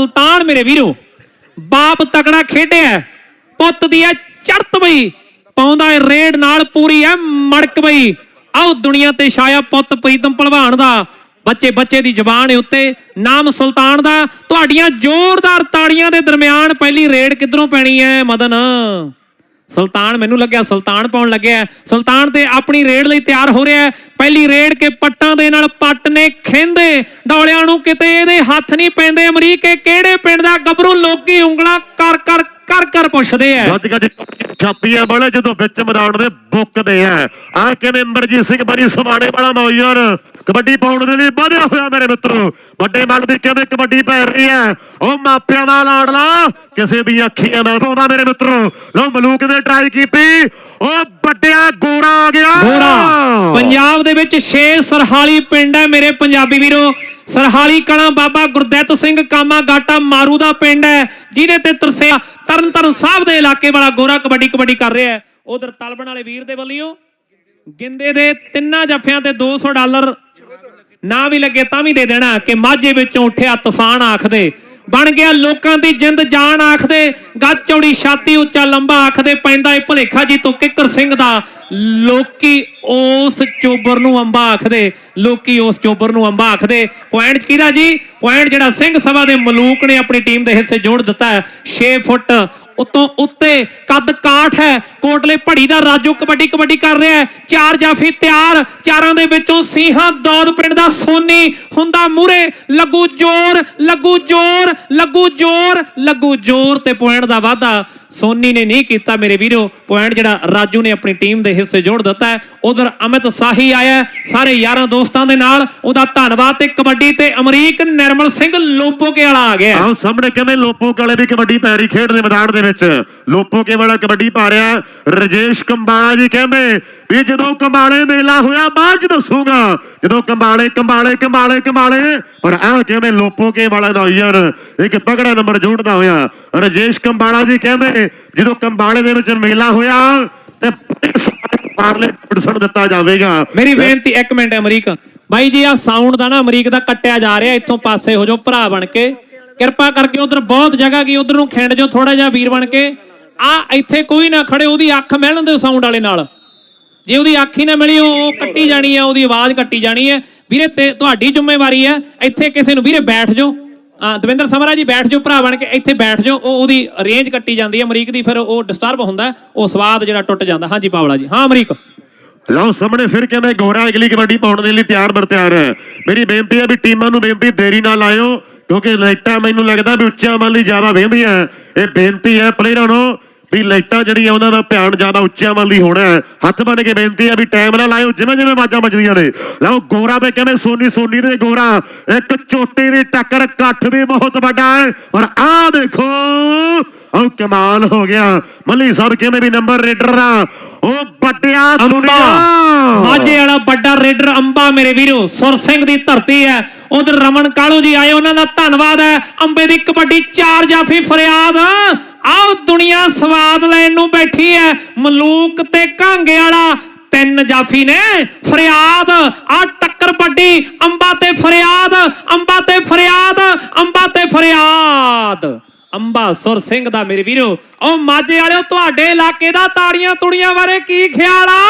ਸੁਲਤਾਨ ਮੇਰੇ ਵੀਰੋ, ਬਾਪ ਤਕੜਾ ਖੇਡਿਆ ਪੁੱਤ ਦੀ ਐ ਚੜਤ ਬਈ, ਪਾਉਂਦਾ ਏ ਰੇਡ ਨਾਲ ਪੂਰੀ ਐ ਮੜਕ ਬਈ। ਆਓ ਦੁਨੀਆ ਤੇ ਛਾਇਆ ਪੁੱਤ ਪ੍ਰੀਤਮ ਭਲਵਾਨ ਦਾ। ਬੱਚੇ ਬੱਚੇ ਦੀ ਜਬਾਨ ਉੱਤੇ, ਨਾਮ ਸੁਲਤਾਨ ਦਾ। ਤੁਹਾਡੀਆਂ ਜ਼ੋਰਦਾਰ ਤਾੜੀਆਂ ਦੇ ਦਰਮਿਆਨ ਪਹਿਲੀ ਰੇਡ ਕਿੱਧਰੋਂ ਪੈਣੀ ਹੈ, ਮਦਨ? ਸੁਲਤਾਨ ਮੈਨੂੰ ਲੱਗਿਆ ਸੁਲਤਾਨ ਪਾਉਣ ਲੱਗਿਆ ਸੁਲਤਾਨ ਤੇ ਆਪਣੀ ਰੇਡ ਲਈ ਤਿਆਰ ਹੋ ਰਿਹਾ ਹੈ। ਪਹਿਲੀ ਰੇਡ ਕੇ ਪੱਟਾਂ ਦੇ ਨਾਲ ਪੱਟ ਨੇ ਖਿੰਦੇ। ਡੌਲਿਆਂ ਨੂੰ ਕਿਤੇ ਇਹਦੇ ਹੱਥ ਨਹੀਂ ਪੈਂਦੇ। ਅਮਰੀਕੇ ਕਿਹੜੇ ਪਿੰਡ ਦਾ ਗੱਭਰੂ ਲੋਕੀ ਉਂਗਲਾਂ ਕਰ ਕਰ ਕਰ ਕਰ ਪੁੱਛਦੇ ਆ? ਗੱਜ ਗੱਜ ਛਾਪੀਆਂ ਵਾਲੇ ਜਦੋਂ ਵਿੱਚ ਮੈਦਾਨ ਦੇ ਬੁੱਕਦੇ ਆ। ਆ ਕਿਵੇਂ ਇੰਦਰਜੀਤ ਸਿੰਘ ਬੜੀ ਸਮਾਣੇ ਵਾਲਾ ਨੌਜਵਾਨ। ਕਬੱਡੀ ਪਾਉਣ ਦੇ ਲਈ ਵਧਿਆ ਹੋਇਆ ਮੇਰੇ ਮਿੱਤਰੋ। ਵੱਡੇ ਮਨ ਦੀ ਕਿਵੇਂ ਕਬੱਡੀ ਪੈ ਰਹੀ ਹੈ? ਉਹ ਮਾਪਿਆਂ ਦਾ ਲਾਡਲਾ ਕਿਸੇ ਦੀ ਅੱਖੀਆਂ ਨਾਲ ਪਾਉਂਦਾ ਮੇਰੇ ਮਿੱਤਰੋ। ਲੋ ਮਲੂਕ ਨੇ ਟਰਾਈ ਕੀਤੀ। ਉਹ ਵੱਡਿਆ ਗੋਰਾ ਆ ਗਿਆ। ਗੋਰਾ। ਪੰਜਾਬ ਦੇ ਵਿੱਚ ਛੇ ਸਰਹਾਲੀ ਪਿੰਡ ਹੈ ਮੇਰੇ ਪੰਜਾਬੀ ਵੀਰੋ। ਸਰਹਾਲੀ ਕਲਾਂ ਬਾਬਾ ਗੁਰਦੈਤ ਸਿੰਘ ਕਾਮਾ ਗਾਟਾ ਮਾਰੂ ਦਾ ਪਿੰਡ ਹੈ, ਜਿਹਦੇ ਤੇ ਤਰਸਿਆ ਤਰਨ ਸਾਹਿਬ ਦੇ ਇਲਾਕੇ ਵਾਲਾ ਗੋਰਾ ਕਬੱਡੀ ਕਬੱਡੀ ਕਰ ਰਿਹਾ ਹੈ। ਉਧਰ ਤਲਬਣ ਵਾਲੇ ਵੀਰ ਦੇ ਵੱਲੋਂ ਗਿੰਦੇ ਦੇ ਤਿੰਨਾਂ ਜੱਫਿਆਂ ਤੇ 200 ਡਾਲਰ ਨਾ ਵੀ ਲੱਗੇ ਤਾਂ ਵੀ ਦੇ ਦੇਣਾ ਕਿ ਮਾਝੇ ਵਿੱਚੋਂ ਉੱਠਿਆ ਤੂਫਾਨ ਆਖਦੇ। ਬਣ ਗਿਆ ਲੋਕਾਂ ਦੀ ਜਿੰਦ ਜਾਨ ਆਖਦੇ। ਗੱਜ ਚੌੜੀ ਛਾਤੀ ਉੱਚਾ ਲੰਬਾ ਆਖਦੇ। ਪੈਂਦਾ ਏ ਭਲੇਖਾ ਜੀ ਤੋਂ ਕਿੱਕਰ ਸਿੰਘ ਦਾ। ਲੋਕੀ ਉਸ ਚੋਬਰ ਨੂੰ ਅੰਬਾ ਆਖਦੇ। ਲੋਕੀ ਉਸ ਚੋਬਰ ਨੂੰ ਅੰਬਾ ਆਖਦੇ। ਪੁਆਇੰਟ ਕਿਹਦਾ ਜੀ? ਪੁਆਇੰਟ ਜਿਹੜਾ ਸਿੰਘ ਸਭਾ ਦੇ ਮਲੂਕ ਨੇ ਆਪਣੀ ਟੀਮ ਦੇ ਹਿੱਸੇ ਜੋੜ ਦਿੱਤਾ ਹੈ। 6 ਫੁੱਟ ਉਤੋਂ ਉੱਤੇ ਕੱਦ ਕਾਠ ਹੈ, ਕੋਟਲੇ ਭੜੀ ਦਾ ਰਾਜੂ ਕਬੱਡੀ ਕਬੱਡੀ ਕਰ ਰਿਹਾ ਹੈ, ਚਾਰ ਜਾਫੀ ਤਿਆਰ, ਚਾਰਾਂ ਦੇ ਵਿੱਚੋਂ ਸੀਹਾਂ ਦੌਦ ਪਿੰਡ ਦਾ ਸੋਨੀ ਹੁੰਦਾ ਮੂਰੇ ਲੱਗੂ ਜ਼ੋਰ ਲੱਗੂ ਜ਼ੋਰ ਲੱਗੂ ਜ਼ੋਰ ਲੱਗੂ ਜ਼ੋਰ ਤੇ ਪੁਆਇੰਟ ਦਾ ਵਾਧਾ ਸੋਨੀ ਨੇ ਨਹੀਂ ਕੀਤਾ ਮੇਰੇ ਵੀਰੋ। ਪੁਆਇੰਟ ਜਿਹੜਾ ਰਾਜੂ ਨੇ ਆਪਣੀ ਟੀਮ ਦੇ ਹਿੱਸੇ ਜੋੜ ਦਿੱਤਾ ਉਧਰ ਅਮਿਤ ਸਾਹੀ ਆਇਆ ਸਾਰੇ ਯਾਰਾਂ ਦੋਸਤਾਂ ਦੇ ਨਾਲ ਉਹਦਾ ਧੰਨਵਾਦ ਤੇ ਕਬੱਡੀ ਤੇ ਅਮਰੀਕ ਨਿਰਮਲ ਸਿੰਘ ਲੋਪੋਕੇ ਵਾਲਾ ਆ ਗਿਆ ਆਹ ਸਾਹਮਣੇ ਕਹਿੰਦੇ ਲੋਪੋ ਕਾਲੇ ਦੀ ਕਬੱਡੀ ਪੈ ਰਹੀ ਖੇਡ ਦੇ ਮੈਦਾਨ ਦੇ ਵਿੱਚ। ਲੋਪੋ ਕੇ ਵਾਲਾ ਕਬੱਡੀ ਪਾ ਰਿਹਾ ਰਜੇਸ਼ ਕੰਬਾਲਾ ਜੀ ਕਹਿੰਦੇ ਵੀ ਜਦੋਂ ਕੰਬਾਲੇ ਮੇਲਾ ਹੋਇਆ, ਬਾਅਦ ਚ ਦੱਸੂਗਾ। ਜਦੋਂ ਕੰਬਾਲੇ ਕੰਬਾਲੇ ਕੰਬਾਲੇ ਕੰਬਾਲੇ, ਪਰ ਆਹ ਕਹਿੰਦੇ ਲੋਪੋ ਕੇ ਵਾਲਾ ਦਾ ਯਾਰ, ਇੱਕ ਤਗੜਾ ਨੰਬਰ ਜੋੜਦਾ ਹੋਇਆ। ਰਜੇਸ਼ ਕੰਬਾਲਾ ਜੀ ਕਹਿੰਦੇ, ਜਦੋਂ ਕੰਬਾਲੇ ਦੇ ਵਿੱਚ ਮੇਲਾ ਹੋਇਆ, ਤੇ ਪਾਰਲੇ ਪਰਸਨ ਦਿੱਤਾ ਜਾਵੇਗਾ। ਮੇਰੀ ਬੇਨਤੀ ਇੱਕ ਮਿੰਟ, ਅਮਰੀਕ। ਬਾਈ ਜੀ ਆ ਸਾਊਂਡ ਦਾ ਨਾ ਅਮਰੀਕ ਦਾ ਕੱਟਿਆ ਜਾ ਰਿਹਾ, ਇੱਥੋਂ ਪਾਸੇ ਹੋ ਜਾਓ, ਭਰਾ ਬਣ ਕੇ। ਕਿਰਪਾ ਕਰਕੇ ਉਧਰ ਬਹੁਤ ਜਗ੍ਹਾ ਗਈ, ਉਧਰ ਨੂੰ ਖਿੰਡ ਜੋ ਥੋੜਾ ਜਿਹਾ ਵੀਰ ਬਣ ਕੇ। ਆ ਇੱਥੇ ਕੋਈ ਨਾ ਖੜੇ, ਉਹਦੀ ਅੱਖ ਮਿਲਣ ਦਿਓ ਸਾਊਂਡ ਵਾਲੇ ਨਾਲ। ਜੇ ਉਹਦੀ ਅੱਖ ਹੀ ਨਾ ਮਿਲੀ, ਉਹ ਕੱਟੀ ਜਾਣੀ ਹੈ ਉਹਦੀ ਆਵਾਜ਼ ਕੱਟੀ ਜਾਣੀ ਹੈ ਵੀਰੇ, ਤੇ ਤੁਹਾਡੀ ਜ਼ਿੰਮੇਵਾਰੀ ਹੈ ਇੱਥੇ ਕਿਸੇ ਨੂੰ, ਵੀਰੇ, ਬੈਠ ਜਾਓ। ਦਵਿੰਦਰ ਸਮਰਾ ਜੀ, ਬੈਠ ਜਾਓ, ਭਰਾ ਬਣ ਕੇ ਇੱਥੇ ਬੈਠ ਜਾਓ। ਉਹ ਉਹਦੀ ਰੇਂਜ ਕੱਟੀ ਜਾਂਦੀ ਹੈ ਅਮਰੀਕ ਦੀ, ਫਿਰ ਉਹ ਡਿਸਟਰਬ ਹੁੰਦਾ, ਉਹ ਸਵਾਦ ਜਿਹੜਾ ਟੁੱਟ ਜਾਂਦਾ। ਹਾਂਜੀ, ਪਾਵਲਾ ਜੀ। ਹਾਂ, ਅਮਰੀਕ। ਲਓ, ਸਾਹਮਣੇ ਫਿਰ ਕਹਿੰਦਾ, ਗੋਰਾ ਅਗਲੀ ਕਬੱਡੀ ਪਾਉਣ ਦੇ ਲਈ ਤਿਆਰ ਬਰ ਤਿਆਰ ਹੈ। ਮੇਰੀ ਬੇਨਤੀ ਹੈ ਵੀ ਟੀਮਾਂ ਨੂੰ ਬੇਨਤੀ ਦੇਰੀ ਨਾਲ ਆਇਓ ਕਿਉਂਕਿ ਲਾਈਟਾਂ ਮੈਨੂੰ ਲੱਗਦਾ ਵੀ ਉੱਚਿਆਂ ਵੱਲ ਹੀ ਜ਼ਿਆਦਾ ਵਹਿੰਦੀਆਂ ਇਹ ਬੇਨਤੀ ਹੈ ਪਲੇਅਰਾਂ ਨੂੰ ਵੀ ਲਾਈਟਾਂ ਜਿਹੜੀਆਂ ਉਹਨਾਂ ਦਾ ਧਿਆਨ ਜ਼ਿਆਦਾ ਉੱਚਿਆਂ ਵੱਲ ਹੀ ਹੋਣਾ ਹੱਥ ਬਣ ਕੇ ਬੇਨਤੀ ਹੈ ਵੀ ਟਾਈਮ ਨਾਲ ਆਇਓ ਜਿਵੇਂ ਜਿਵੇਂ ਆਵਾਜ਼ਾਂ ਵੱਜਦੀਆਂ ਨੇ। ਲਓ, ਗੋਰਾ ਤੇ ਕਹਿੰਦੇ ਸੋਨੀ ਸੋਨੀ ਦੇ ਗੋਰਾ। ਇੱਕ ਚੋਟੀ ਦੀ ਟੱਕਰ ਇਕੱਠ ਵੀ ਬਹੁਤ ਵੱਡਾ ਹੈ। ਔਰ ਆਹ ਦੇਖੋ ਉਹ ਕਮਾਲ ਹੋ ਗਿਆ। ਮੱਲੀ ਸਾਹਿਬ ਕਿਵੇਂ ਵੀ ਨੰਬਰ ਰੇਡਰ ਆ? ਉਹ ਵੱਡਿਆ ਦੁਨੀਆ ਮਾਝੇ ਵਾਲਾ ਵੱਡਾ ਰੇਡਰ ਅੰਬਾ ਮੇਰੇ ਵੀਰੋ ਸੁਰ ਸਿੰਘ ਦੀ ਧਰਤੀ ਹੈ। ਉਧਰ ਰਮਨ ਕਾਲੂ ਜੀ ਆਏ ਉਹਨਾਂ ਦਾ ਧੰਨਵਾਦ ਹੈ। ਅੰਬੇ ਦੀ ਕਬੱਡੀ ਚਾਰ ਜਾਫੀ ਫਰਿਆਦ। ਆਓ ਦੁਨੀਆ ਸਵਾਦ ਲੈਣ ਨੂੰ ਬੈਠੀ ਹੈ। ਮਲੂਕ ਤੇ ਕਾਂਗੇ ਵਾਲਾ ਤਿੰਨ ਜਾਫੀ ਨੇ ਫਰਿਆਦ। ਆ ਟੱਕਰ ਵੱਡੀ ਅੰਬਾ ਤੇ ਫਰਿਆਦ ਅੰਬਾ ਤੇ ਫਰਿਆਦ ਅੰਬਾ ਤੇ ਫਰਿਆਦ। ਅੰਬਾ ਸੁਰ ਸਿੰਘ ਦਾ ਮੇਰੇ ਵੀਰੋ। ਉਹ ਮਾਝੇ ਵਾਲਿਓ ਤੁਹਾਡੇ ਇਲਾਕੇ ਦਾ ਤਾੜੀਆਂ ਤੁੜੀਆਂ ਬਾਰੇ ਕੀ ਖਿਆਲ ਆ?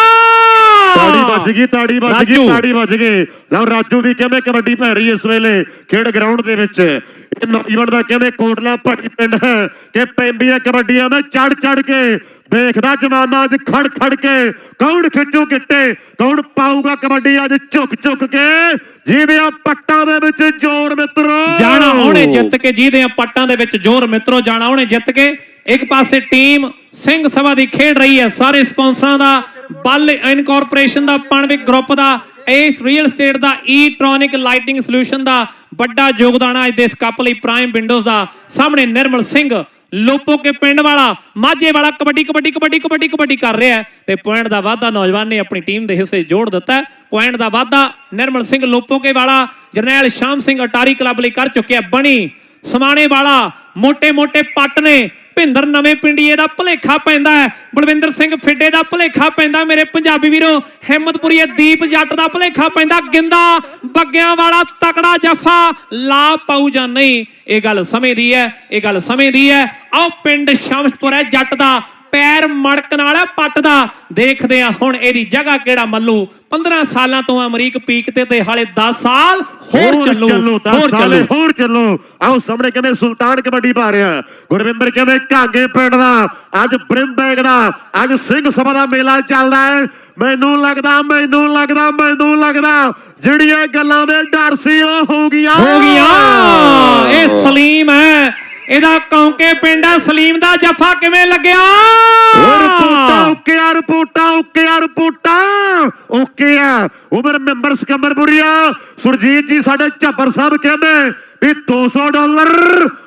ਤਾੜੀ ਵੱਜ ਗਈ ਤਾੜੀ ਵੱਜ ਗਈ। ਤਾੜੀ ਵੱਜ ਗਈ। ਲਓ ਰਾਜੂ ਦੀ ਕਹਿੰਦੇ ਕਬੱਡੀ ਪੈ ਰਹੀ ਇਸ ਵੇਲੇ ਖੇਡ ਗਰਾਊਂਡ ਦੇ ਵਿੱਚ। ਇਹ ਨੌਜਵਾਨ ਦਾ ਕਹਿੰਦੇ ਕੋਟਲਾ ਭੱਟੀ ਪਿੰਡ ਹੈ ਕਿ ਪੈਂਦੀਆਂ ਕਬੱਡੀਆਂ ਦਾ ਚੜ ਚੜ ਕੇ ਦੇਖਦਾ ਜਮਾਨਾ ਅੱਜ ਖੜ ਖੜ ਕੇ ਕੌਣ ਖਿੱਚੂ ਗਿੱਟੇ, ਕੌਣ ਪਾਊਗਾ ਕਬੱਡੀ ਅੱਜ ਝੁਕ ਝੁਕ ਕੇ ਜਿਹਦੇ ਆ ਪੱਟਾਂ ਦੇ ਵਿੱਚ ਜ਼ੋਰ ਮਿੱਤਰੋ। ਜਾਣਾ ਉਹਨੇ ਜਿੱਤ ਕੇ, ਜਿਹਦੇ ਪੱਟਾਂ ਦੇ ਵਿੱਚ ਜ਼ੋਰ ਮਿੱਤਰੋ, ਜਾਣਾ ਉਹਨੇ ਜਿੱਤ ਕੇ। ਇੱਕ ਪਾਸੇ ਟੀਮ ਸਿੰਘ ਸਭਾ ਦੀ ਖੇਡ ਰਹੀ ਹੈ, ਸਾਰੇ ਸਪਾਂਸਰਾਂ ਦਾ, ਬੱਲ ਇਨਕੋਰਪੋਰੇਸ਼ਨ ਦਾ ਪਣਵਿਕ ਗਰੁੱਪ ਦਾ, ਇਸ ਰੀਅਲ ਸਟੇਟ ਦਾ ਈਟ੍ਰੋਨਿਕ ਲਾਈਟਿੰਗ ਸੋਲੂਸ਼ਨ ਦਾ ਵੱਡਾ ਯੋਗਦਾਨ ਹੈ ਅੱਜ ਦੇ ਇਸ ਕੱਪ ਲਈ ਪ੍ਰਾਈਮ ਵਿੰਡੋਜ਼ ਦਾ। ਸਾਹਮਣੇ ਨਿਰਮਲ ਸਿੰਘ ਲੋਪੋ ਕੇ ਪਿੰਡ ਵਾਲਾ, ਮਾਝੇ ਵਾਲਾ ਕਬੱਡੀ ਕਬੱਡੀ ਕਬੱਡੀ ਕਬੱਡੀ ਕਬੱਡੀ ਕਰ ਰਿਹਾ ਤੇ ਪੁਆਇੰਟ ਦਾ ਵਾਧਾ ਨੌਜਵਾਨ ਨੇ ਆਪਣੀ ਟੀਮ ਦੇ ਹਿੱਸੇ ਜੋੜ ਦਿੱਤਾ ਪੁਆਇੰਟ ਦਾ ਵਾਧਾ ਨਿਰਮਲ ਸਿੰਘ ਲੋਪੋਕੇ ਵਾਲਾ, ਜਰਨੈਲ ਸ਼ਾਮ ਸਿੰਘ ਅਟਾਰੀ ਕਲੱਬ ਲਈ ਕਰ ਚੁੱਕਿਆ ਬਣੀ ਸਮਾਣੇ ਵਾਲਾ ਮੋਟੇ ਮੋਟੇ ਪੱਟ ਨੇ। ਭਿੰਦਰ ਨਵੇਂ ਪਿੰਡੀਏ ਦਾ ਭਲੇਖਾ ਪੈਂਦਾ ਹੈ। ਬਲਵਿੰਦਰ ਸਿੰਘ ਫਿੱਡੇ ਦਾ ਭਲੇਖਾ ਪੈਂਦਾ ਮੇਰੇ ਪੰਜਾਬੀ ਵੀਰੋ, ਹਿੰਮਤਪੁਰੀਏ ਦੀਪ ਜੱਟ ਦਾ ਭਲੇਖਾ ਪੈਂਦਾ। ਗਿੰਦਾ ਬੱਗਿਆਂ ਵਾਲਾ ਤਕੜਾ ਜਫਾ, ਲਾ ਪਾਉ ਜਾਂ ਨਹੀਂ? ਇਹ ਗੱਲ ਸਮੇਂ ਦੀ ਹੈ, ਇਹ ਗੱਲ ਸਮੇਂ ਦੀ ਹੈ। ਆਓ ਪਿੰਡ ਸ਼ਮਸ਼ਪੁਰ ਹੈ ਜੱਟ ਦਾ। ਪੈਰ ਮੜਕਣ ਵਾਲਾ ਪੱਟ ਦਾ। ਦੇਖਦੇ ਆ ਹੁਣ ਇਹਦੀ ਜਗ੍ਹਾ ਕਿਹੜਾ ਮੱਲੂ। 15 ਸਾਲਾਂ ਤੋਂ ਅਮਰੀਕ ਪੀਕ ਤੇ ਤੇ ਹਾਲੇ 10 ਸਾਲ ਹੋਰ ਚੱਲੂ ਹੋਰ ਚੱਲੂ। ਹੋਰ ਚੱਲੋ। ਆਓ ਸਾਹਮਣੇ ਕਹਿੰਦੇ ਸੁਲਤਾਨ ਕਬੱਡੀ ਪਾ ਰਿਹਾ। ਗੁਰਵਿੰਦਰ ਕਹਿੰਦੇ ਘਾਗੇ ਪਿੰਡ ਦਾ। ਅੱਜ ਬ੍ਰਿੰਬੈਗ ਦਾ ਅੱਜ ਸਿੰਘ ਸਭਾ ਦਾ ਮੇਲਾ ਚੱਲਦਾ ਹੈ। ਮੈਨੂੰ ਲੱਗਦਾ ਮੈਨੂੰ ਲੱਗਦਾ ਮੈਨੂੰ ਲੱਗਦਾ ਜਿਹੜੀਆਂ ਗੱਲਾਂ ਦੇ ਡਰ ਸੀ ਉਹ ਹੋ ਗਈਆਂ। ਹੋ ਗਿਆ ਇਹ ਸਲੀਮ ਹੈ। ਇਹਦਾ ਕੌਂਕੇ ਪਿੰਡ ਹੈ ਸਲੀਮ ਦਾ ਜੱਫਾ ਕਿਵੇਂ ਲੱਗਿਆ? ਰਿਪੋਰਟਾਂ, ਓਕੇ ਆ, ਰਿਪੋਰਟਾਂ, ਓਕੇ ਆ, ਰਿਪੋਰਟਾਂ, ਓਕੇ ਆ। ਉਮਰ ਮੈਂਬਰ ਸਕੰਬਰਪੁਰੀਆ ਸੁਰਜੀਤ ਜੀ ਸਾਡੇ ਝੱਬਰ ਸਾਹਿਬ ਕਹਿੰਦੇ ਵੀ 200 ਡਾਲਰ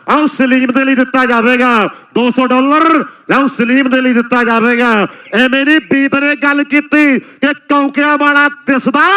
ਆਓ ਸਲੀਮ ਦੇ ਲਈ ਦਿੱਤਾ ਜਾਵੇਗਾ। 200 ਡਾਲਰ ਲਓ ਸਲੀਮ ਦੇ ਲਈ ਦਿੱਤਾ ਜਾਵੇਗਾ। ਐਵੇਂ ਨਹੀਂ ਬੀਬ ਨੇ ਗੱਲ ਕੀਤੀ ਕਿ ਕੌਕਿਆਂ ਵਾਲਾ ਦਿਸਦਾ,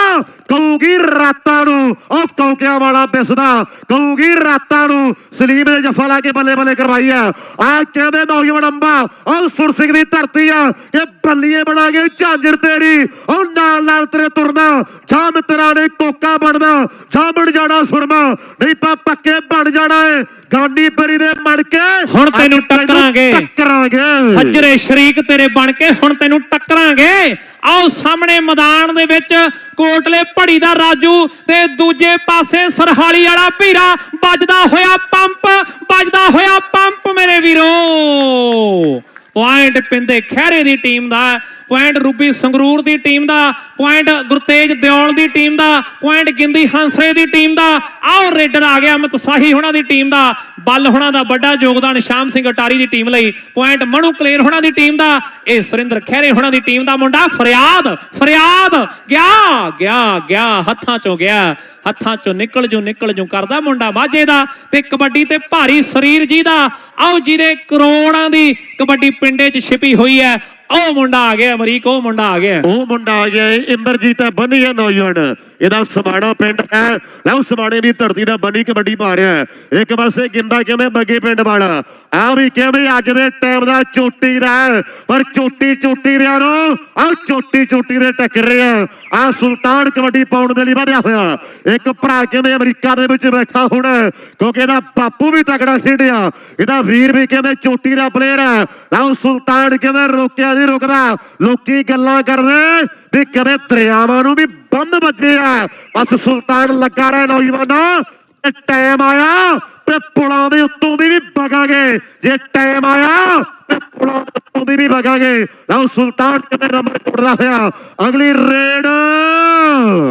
ਕਹੂਗੀ ਰਾਤਾਂ ਨੂੰ। ਉਹ ਕੌਕਿਆਂ ਵਾਲਾ ਦਿਸਦਾ, ਕਹੂਗੀ ਰਾਤਾਂ ਨੂੰ। ਸਲੀਮ ਨੇ ਜਫਾ ਲਾ ਕੇ ਬੱਲੇ ਬੱਲੇ ਕਰਵਾਈ ਆ। ਆ ਕਹਿੰਦੇ ਨੌਜਵਾਨ ਅੰਬਾ? ਉਹ ਸੁਰ ਸਿੰਘ ਦੀ ਧਰਤੀ ਆ ਕਿ ਬੱਲੀਏ ਬਣਾ ਕੇ ਝਾਂਜਰ ਤੇਰੀ। ਉਹ ਨਾਲ ਨਾਲ ਤੇਰੇ ਤੁਰਨਾ ਜਾਂ ਮਿੱਤਰਾਂ ਨੇ ਕੋਕਾ ਬਣਨਾ ਜਾਂ ਬਣ ਜਾਣਾ ਸੁਰਮਾ। ਨਹੀਂ ਤਾਂ ਪੱਕੇ ਬਣ ਜਾਣਾ ਏ। ਗਾਂਡੀ ਪਰੀ ਦੇ ਮੜ ਕੇ ਹੁਣ ਤੈਨੂੰ ਟੱਕਰਾਂਗੇ। ਟੱਕਰਾਂਗੇ। ਸੱਜਰੇ ਸ਼ਰੀਕ ਤੇਰੇ ਬਣ ਕੇ ਹੁਣ ਤੈਨੂੰ ਟੱਕਰਾਂਗੇ। ਆਓ ਸਾਹਮਣੇ ਮੈਦਾਨ ਦੇ ਵਿੱਚ ਕੋਟਲੇ ਭੜੀ ਦਾ ਰਾਜੂ ਤੇ ਦੂਜੇ ਪਾਸੇ ਸਰਹਾਲੀ ਵਾਲਾ ਭੀਰਾ। ਵੱਜਦਾ ਹੋਇਆ ਪੰਪ ਵੱਜਦਾ ਹੋਇਆ ਪੰਪ ਮੇਰੇ ਵੀਰੋ। ਪੁਆਇੰਟ ਪਿੰਦੇ ਖਹਿਰੇ ਦੀ ਟੀਮ ਦਾ ਪੁਆਇੰਟ ਰੂਬੀ ਸੰਗਰੂਰ ਦੀ ਟੀਮ ਦਾ, ਪੁਆਇੰਟ ਗੁਰਤੇਜ ਦਿਓਲ ਦੀ ਟੀਮ ਦਾ, ਪੁਆਇੰਟ ਗਿੰਦੀ ਹੰਸਰੇ ਦੀ ਟੀਮ ਦਾ ਆਓ ਰੇਡਰ ਆ ਗਿਆ ਮਤਸਾਹੀ ਹੋਣਾ ਦੀ ਟੀਮ ਦਾ, ਬੱਲ ਹੋਣਾ ਦਾ ਵੱਡਾ ਯੋਗਦਾਨ ਸ਼ਾਮ ਸਿੰਘ ਅਟਾਰੀ ਦੀ ਟੀਮ ਲਈ, ਪੁਆਇੰਟ ਮਨੂ ਕਲੇਰ ਹੋਣਾ ਦੀ ਟੀਮ ਦਾ, ਇਹ ਸੁਰਿੰਦਰ ਖਹਿਰੇ ਹੋਣਾ ਦੀ ਟੀਮ ਦਾ ਮੁੰਡਾ, ਫਰਿਆਦ ਫਰਿਆਦ, ਗਿਆ ਗਿਆ ਗਿਆ, ਹੱਥਾਂ ਚੋਂ ਗਿਆ, ਹੱਥਾਂ ਚੋਂ ਨਿਕਲ ਜੂ ਨਿਕਲ ਜੂ ਕਰਦਾ ਮੁੰਡਾ ਮਾਝੇ ਦਾ, ਤੇ ਕਬੱਡੀ ਤੇ ਭਾਰੀ ਸਰੀਰ ਜੀ ਦਾ ਆਓ ਜਿਹਦੇ ਕਰੋੜਾਂ ਦੀ ਕਬੱਡੀ ਪਿੰਡੇ 'ਚ ਛਿਪੀ ਹੋਈ ਹੈ ਉਹ ਮੁੰਡਾ ਆ ਗਿਆ ਅਮਰੀਕ ਉਹ ਮੁੰਡਾ ਆ ਗਿਆ। ਉਹ ਮੁੰਡਾ ਆ ਗਿਆ ਏ, ਇੰਦਰਜੀਤ ਹੈ ਬੰਨੀ ਨੌਜਵਾਨ। ਇਹਦਾ ਸਮਾੜਾ ਪਿੰਡ ਹੈ। ਲਓ ਸਮਾਣੇ ਦੀ ਧਰਤੀ ਦਾ ਬਣੀ ਕਬੱਡੀ ਪਾ ਰਿਹਾ ਹੈ। ਇੱਕ ਪਾਸੇ ਗਿੰਦਾ ਕਿਵੇਂ ਬੱਗੇ ਪਿੰਡ ਵਾਲਾ। ਆ ਵੀ ਕਿਵੇਂ ਅੱਜ ਦੇ ਟਾਈਮ ਦਾ ਚੋਟੀ ਦਾ ਪਰ ਚੋਟੀ ਚੋਟੀ ਰਿਆ ਨੂੰ ਆ ਚੋਟੀ ਚੋਟੀ ਦੇ ਟੱਕਰ ਰਿਹਾ ਆ। ਸੁਲਤਾਨ ਕਬੱਡੀ ਪਾਉਣ ਦੇ ਲਈ ਵਧਿਆ ਹੋਇਆ। ਇੱਕ ਭਰਾ ਕਿਵੇਂ ਅਮਰੀਕਾ ਦੇ ਵਿੱਚ ਬੈਠਾ ਹੁਣ, ਕਿਉਂਕਿ ਇਹਦਾ ਬਾਪੂ ਵੀ ਤਕੜਾ ਖੇਡਿਆ। ਇਹਦਾ ਵੀਰ ਵੀ ਕਿਵੇਂ ਚੋਟੀ ਦਾ ਪਲੇਅਰ ਹੈ। ਲਓ ਸੁਲਤਾਨ ਕਿਵੇਂ ਰੋਕਿਆ ਨਹੀਂ ਰੁਕਦਾ। ਲੋਕੀ ਗੱਲਾਂ ਕਰਦੇ ਵੀ ਕਦੇ ਦਰਿਆਵਾਂ ਨੂੰ ਵੀ ਬੰਦ ਵੱਜੇ ਆ। ਬਸ ਸੁਲਤਾਨ ਲੱਗਾ ਰਿਹਾ ਨੌਜਵਾਨਾਂ। ਤੇ ਟਾਈਮ ਆਇਆ, ਤੇ ਪੁਲਾਂ ਦੇ ਉੱਤੋਂ ਦੀ ਵੀ ਵਗਾਂਗੇ। ਜੇ ਟਾਈਮ ਆਇਆ, ਤੇ ਪੁਲਾਂ ਦੇ ਉੱਤੋਂ ਦੀ ਵੀ ਵਗਾਂਗੇ। ਲਓ ਸੁਲਤਾਨ ਕਿਵੇਂ ਨੰਬਰ ਟੁੱਟਦਾ ਹੋਇਆ। ਅਗਲੀ ਰੇਡ।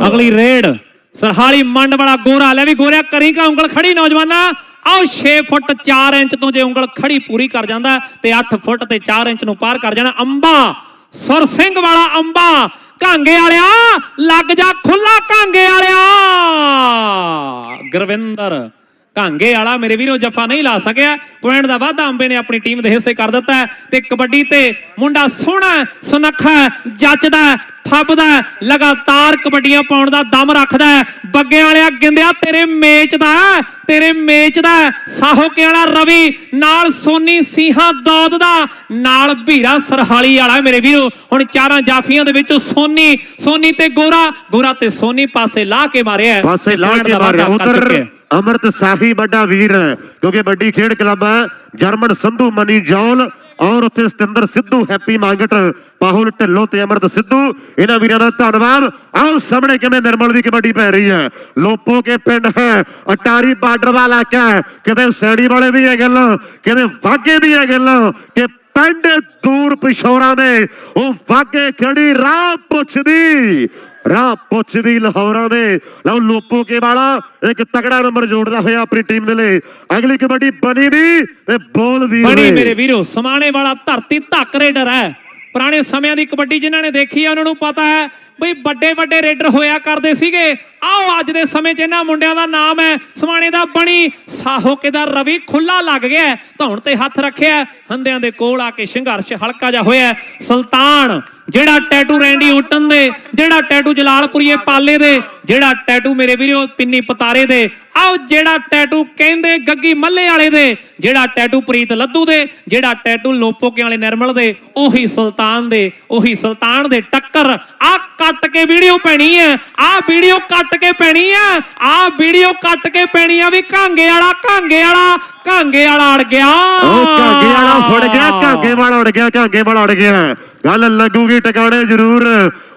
ਅਗਲੀ ਰੇਡ। ਸਰਹਾਲੀ ਮੰਡ ਵਾਲਾ ਗੋਰਾ ਲੈ ਵੀ ਗੋਰਿਆ ਕਰੀ ਕਾ ਉਂਗਲ ਖੜੀ ਨੌਜਵਾਨਾ। ਆਓ 6 ਫੁੱਟ 4 ਇੰਚ ਤੋਂ ਜੇ ਉਂਗਲ ਖੜੀ ਪੂਰੀ ਕਰ ਜਾਂਦਾ, ਤੇ 8 ਫੁੱਟ ਤੇ 4 ਇੰਚ ਨੂੰ ਪਾਰ ਕਰ ਜਾਣਾ ਅੰਬਾ। ਸੁਰ ਸਿੰਘ ਵਾਲਾ ਅੰਬਾ। ਕਾਂਗੇ ਵਾਲਿਆ ਲੱਗ ਜਾ ਖੁੱਲਾ ਕਾਂਗੇ ਵਾਲਿਆ। ਗੁਰਵਿੰਦਰ ਕਾਂਗੇ ਵਾਲਾ ਮੇਰੇ ਵੀਰੋ ਜੱਫਾ ਨਹੀਂ ਲਾ ਸਕਿਆ। ਪੁਆਇੰਟ ਦਾ ਵਾਧਾ ਅੰਬੇ ਨੇ ਆਪਣੀ ਟੀਮ ਦੇ ਹਿੱਸੇ ਕਰ ਦਿੱਤਾ ਤੇ ਕਬੱਡੀ ਤੇ ਮੁੰਡਾ ਸੋਹਣਾ ਹੈ, ਸੁਨੱਖਾ ਹੈ, ਹੈ, ਲਗਾਤਾਰ ਕਬੱਡੀਆਂ ਪਾਉਣ ਦਾ ਦਮ ਰੱਖਦਾ ਹੈ। ਬੱਗੇ ਵਾਲਿਆ ਗਿੰਦਿਆ ਤੇਰੇ ਮੇਚ ਦਾ ਤੇਰੇ ਮੇਚ ਦਾ। ਸਾਹੋਕੇ ਵਾਲਾ ਰਵੀ ਨਾਲ ਸੋਨੀ ਸੀਹਾ ਦੌਦ ਦਾ ਨਾਲ ਭੀਰਾ ਸਰਹਾਲੀ ਵਾਲਾ ਮੇਰੇ ਵੀਰੋ ਹੁਣ ਚਾਰਾਂ ਜਾਫੀਆਂ ਦੇ ਵਿੱਚ ਸੋਨੀ ਸੋਨੀ ਤੇ ਗੋਰਾ ਗੋਰਾ ਤੇ ਸੋਨੀ ਪਾਸੇ ਲਾ ਕੇ ਮਾਰਿਆ। ਪਾਸੇ ਲਾ ਕੇ ਮਾਰਿਆ ਉਧਰ। ਅਮਰਤ ਸਾਫੀ ਵੱਡਾ ਵੀਰ ਕਿਉਂਕਿ ਵੱਡੀ ਖੇਡ ਕਲੱਬ ਹੈ ਜਰਮਨ ਸੰਧੂ ਮਨੀ ਜੌਲ ਔਰ ਉੱਥੇ ਸਤਿੰਦਰ ਸਿੱਧੂ, ਹੈਪੀ ਮਾਂਗਟ ਪਾਹੁਲ ਢਿੱਲੋਂ ਤੇ ਅਮਰਤ ਸਿੱਧੂ, ਇਹਨਾਂ ਵੀਰਾਂ ਦਾ ਧੰਨਵਾਦ। ਆਓ ਸਾਹਮਣੇ ਕਿਵੇਂ ਨਿਰਮਲ ਦੀ ਕਬੱਡੀ ਪੈ ਰਹੀ ਹੈ। ਲੋਪੋ ਕੇ ਪਿੰਡ ਹੈ, ਅਟਾਰੀ ਬਾਰਡਰ ਦਾ ਇਲਾਕਾ ਹੈ? ਕਿਤੇ ਸੈੜੀ ਵਾਲੇ ਵੀ ਇਹ ਗੱਲ, ਕਿਤੇ ਵਾਗੇ ਵੀ ਇਹ ਗੱਲ ਕਿ ਪਿੰਡ ਦੂਰ ਪਿਸ਼ੌਰਾਂ ਦੇ, ਉਹ ਵਾਗੇ ਖੜੀ ਰਾਹ ਪੁੱਛਦੀ? ਰਾਹ ਪੁੱਛਦੀ ਲਾਹੌਰਾਂ ਦੇ। ਲਓ ਲੋਪੋ ਕੇ ਵਾਲਾ ਇੱਕ ਤਕੜਾ ਨੰਬਰ ਜੋੜਦਾ ਹੋਇਆ ਆਪਣੀ ਟੀਮ ਦੇ ਲਈ। ਅਗਲੀ ਕਬੱਡੀ ਬਣੀ ਦੀ ਤੇ ਬੋਲ ਵੀਰ ਬਣੀ। ਮੇਰੇ ਵੀਰੋ ਸਮਾਣੇ ਵਾਲਾ ਧਰਤੀ ਧੱਕ ਰੇਡਰ ਹੈ। ਪੁਰਾਣੇ ਸਮਿਆਂ ਦੀ ਕਬੱਡੀ ਜਿਨ੍ਹਾਂ ਨੇ ਦੇਖੀ ਆ ਉਹਨਾਂ ਨੂੰ ਪਤਾ ਹੈ ਬਈ ਵੱਡੇ ਵੱਡੇ ਰੇਡਰ ਹੋਇਆ ਕਰਦੇ ਸੀਗੇ। ਆਓ ਅੱਜ ਦੇ ਸਮੇਂ 'ਚ ਇਹਨਾਂ ਮੁੰਡਿਆਂ ਦਾ ਨਾਮ ਹੈ ਸਮਾਣੇ ਦਾ ਬਣੀ। ਸਾਹੋਕੇ ਦਾ ਰਵੀ ਖੁੱਲਾ ਲੱਗ ਗਿਆ ਧੌਣ ਤੇ ਹੱਥ ਰੱਖਿਆ ਹੰਦਿਆਂ ਦੇ ਕੋਲ ਆ ਕੇ ਸੰਘਰਸ਼ ਹਲਕਾ ਜਾ ਹੋਇਆ। ਸੁਲਤਾਨ ਜਿਹੜਾ ਟੈਟੂ ਰੈਂਡੀ ਓਟਨ ਦੇ, ਜਿਹੜਾ ਟੈਟੂ ਜਲਾਲਪੁਰੀਏ ਪਾਲੇ ਦੇ, ਜਿਹੜਾ ਟੈਟੂ ਮੇਰੇ ਵੀਰੋ ਪਿੰਨੀ ਪਤਾਰੇ ਦੇ ਆਓ ਜਿਹੜਾ ਟੈਟੂ ਕਹਿੰਦੇ ਗੱਗੀ ਮੱਲੇ ਵਾਲੇ ਦੇ, ਜਿਹੜਾ ਟੈਟੂ ਪ੍ਰੀਤ ਲੱਦੂ ਦੇ, ਜਿਹੜਾ ਟੈਟੂ ਲੋਪੋਕੇ ਵਾਲੇ ਨਿਰਮਲ ਦੇ, ਉਹੀ ਸੁਲਤਾਨ ਦੇ, ਉਹੀ ਸੁਲਤਾਨ ਦੇ ਟੱਕਰ ਆ ਕੱਟ ਕੇ ਵੀਡੀਓ ਪੈਣੀ ਹੈ ਆ ਵੀਡੀਓ ਕੱਟ ਕੇ ਪੈਣੀ ਹੈ ਆ ਵੀਡੀਓ ਕੱਟ ਕੇ ਪੈਣੀ ਆ ਵੀ ਕਾਂਗੇ ਵਾਲਾ ਕਾਂਗੇ ਵਾਲਾ ਕਾਂਗੇ ਵਾਲਾ ਅੜ ਗਿਆ। ਉਹ ਕਾਗੇ ਵਾਲਾ ਫੁੜ ਗਿਆ, ਕਾਗੇ ਵਾਲਾ ਉੜ ਗਿਆ, ਕਾਗੇ ਵਾਲਾ ਉੜ ਗਿਆ। ਗੱਲ ਲੱਗੂਗੀ ਟਿਕਾਣੇ ਜ਼ਰੂਰ।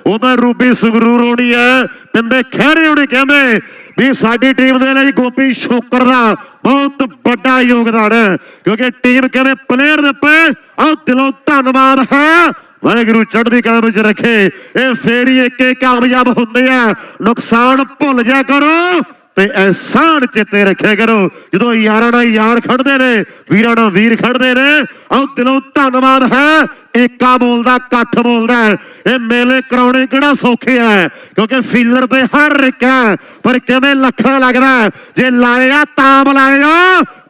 ਉਹ ਤਾਂ ਰੂਬੀ ਸੰਗਰੂਰ ਹੋਣੀ ਹੈ ਪਿੰਦੇ ਖਹਿਰੇ ਹੋਣੀ ਕਹਿੰਦੇ ਵੀ ਸਾਡੀ ਟੀਮ ਦੇ ਲਈ ਗੋਪੀ ਸ਼ੋਕਰ ਦਾ ਬਹੁਤ ਵੱਡਾ ਯੋਗਦਾਨ ਹੈ, ਕਿਉਂਕਿ ਟੀਮ ਕਹਿੰਦੇ ਪਲੇਅਰ ਦੇ ਪਏ ਆਹ ਦਿਲੋਂ ਧੰਨਵਾਦ ਹੈ। ਵਾਹਿਗੁਰੂ ਚੜ੍ਹਦੀ ਕਲਾ ਵਿੱਚ ਰੱਖੇ, ਇਹ ਫੇਰੀ ਹੀ ਇੱਕੇ ਕਾਮਯਾਬ ਹੁੰਦੇ ਆ। ਨੁਕਸਾਨ ਭੁੱਲ ਜਾ ਕਰੋ। ਤੇ ਅਹਿਸਾਨ ਚਿੱਤੇ ਰੱਖਿਆ ਕਰੋ। ਜਦੋਂ ਯਾਰਾਂ ਨਾਲ ਯਾਰ ਖੜਦੇ ਨੇ, ਵੀਰਾਂ ਨਾਲ ਵੀਰ ਖੜਦੇ ਨੇ, ਆਹ ਦਿਲੋਂ ਧੰਨਵਾਦ ਹੈ, ਏਕਾ ਬੋਲਦਾ, ਇਕੱਠ ਬੋਲਦਾ ਇਹ ਮੇਲੇ ਕਰਾਉਣੇ ਕਿਹੜਾ ਸੌਖੇ ਹੈ ਕਿਉਂਕਿ ਫੀਲਰ ਤੇ ਹਰ ਇੱਕ ਹੈ, ਪਰ ਕਿਵੇਂ ਲੱਖਾਂ ਲੱਗਦਾ ਜੇ ਲਾਏਗਾ ਤਾਂ ਬੁਲਾਇਆ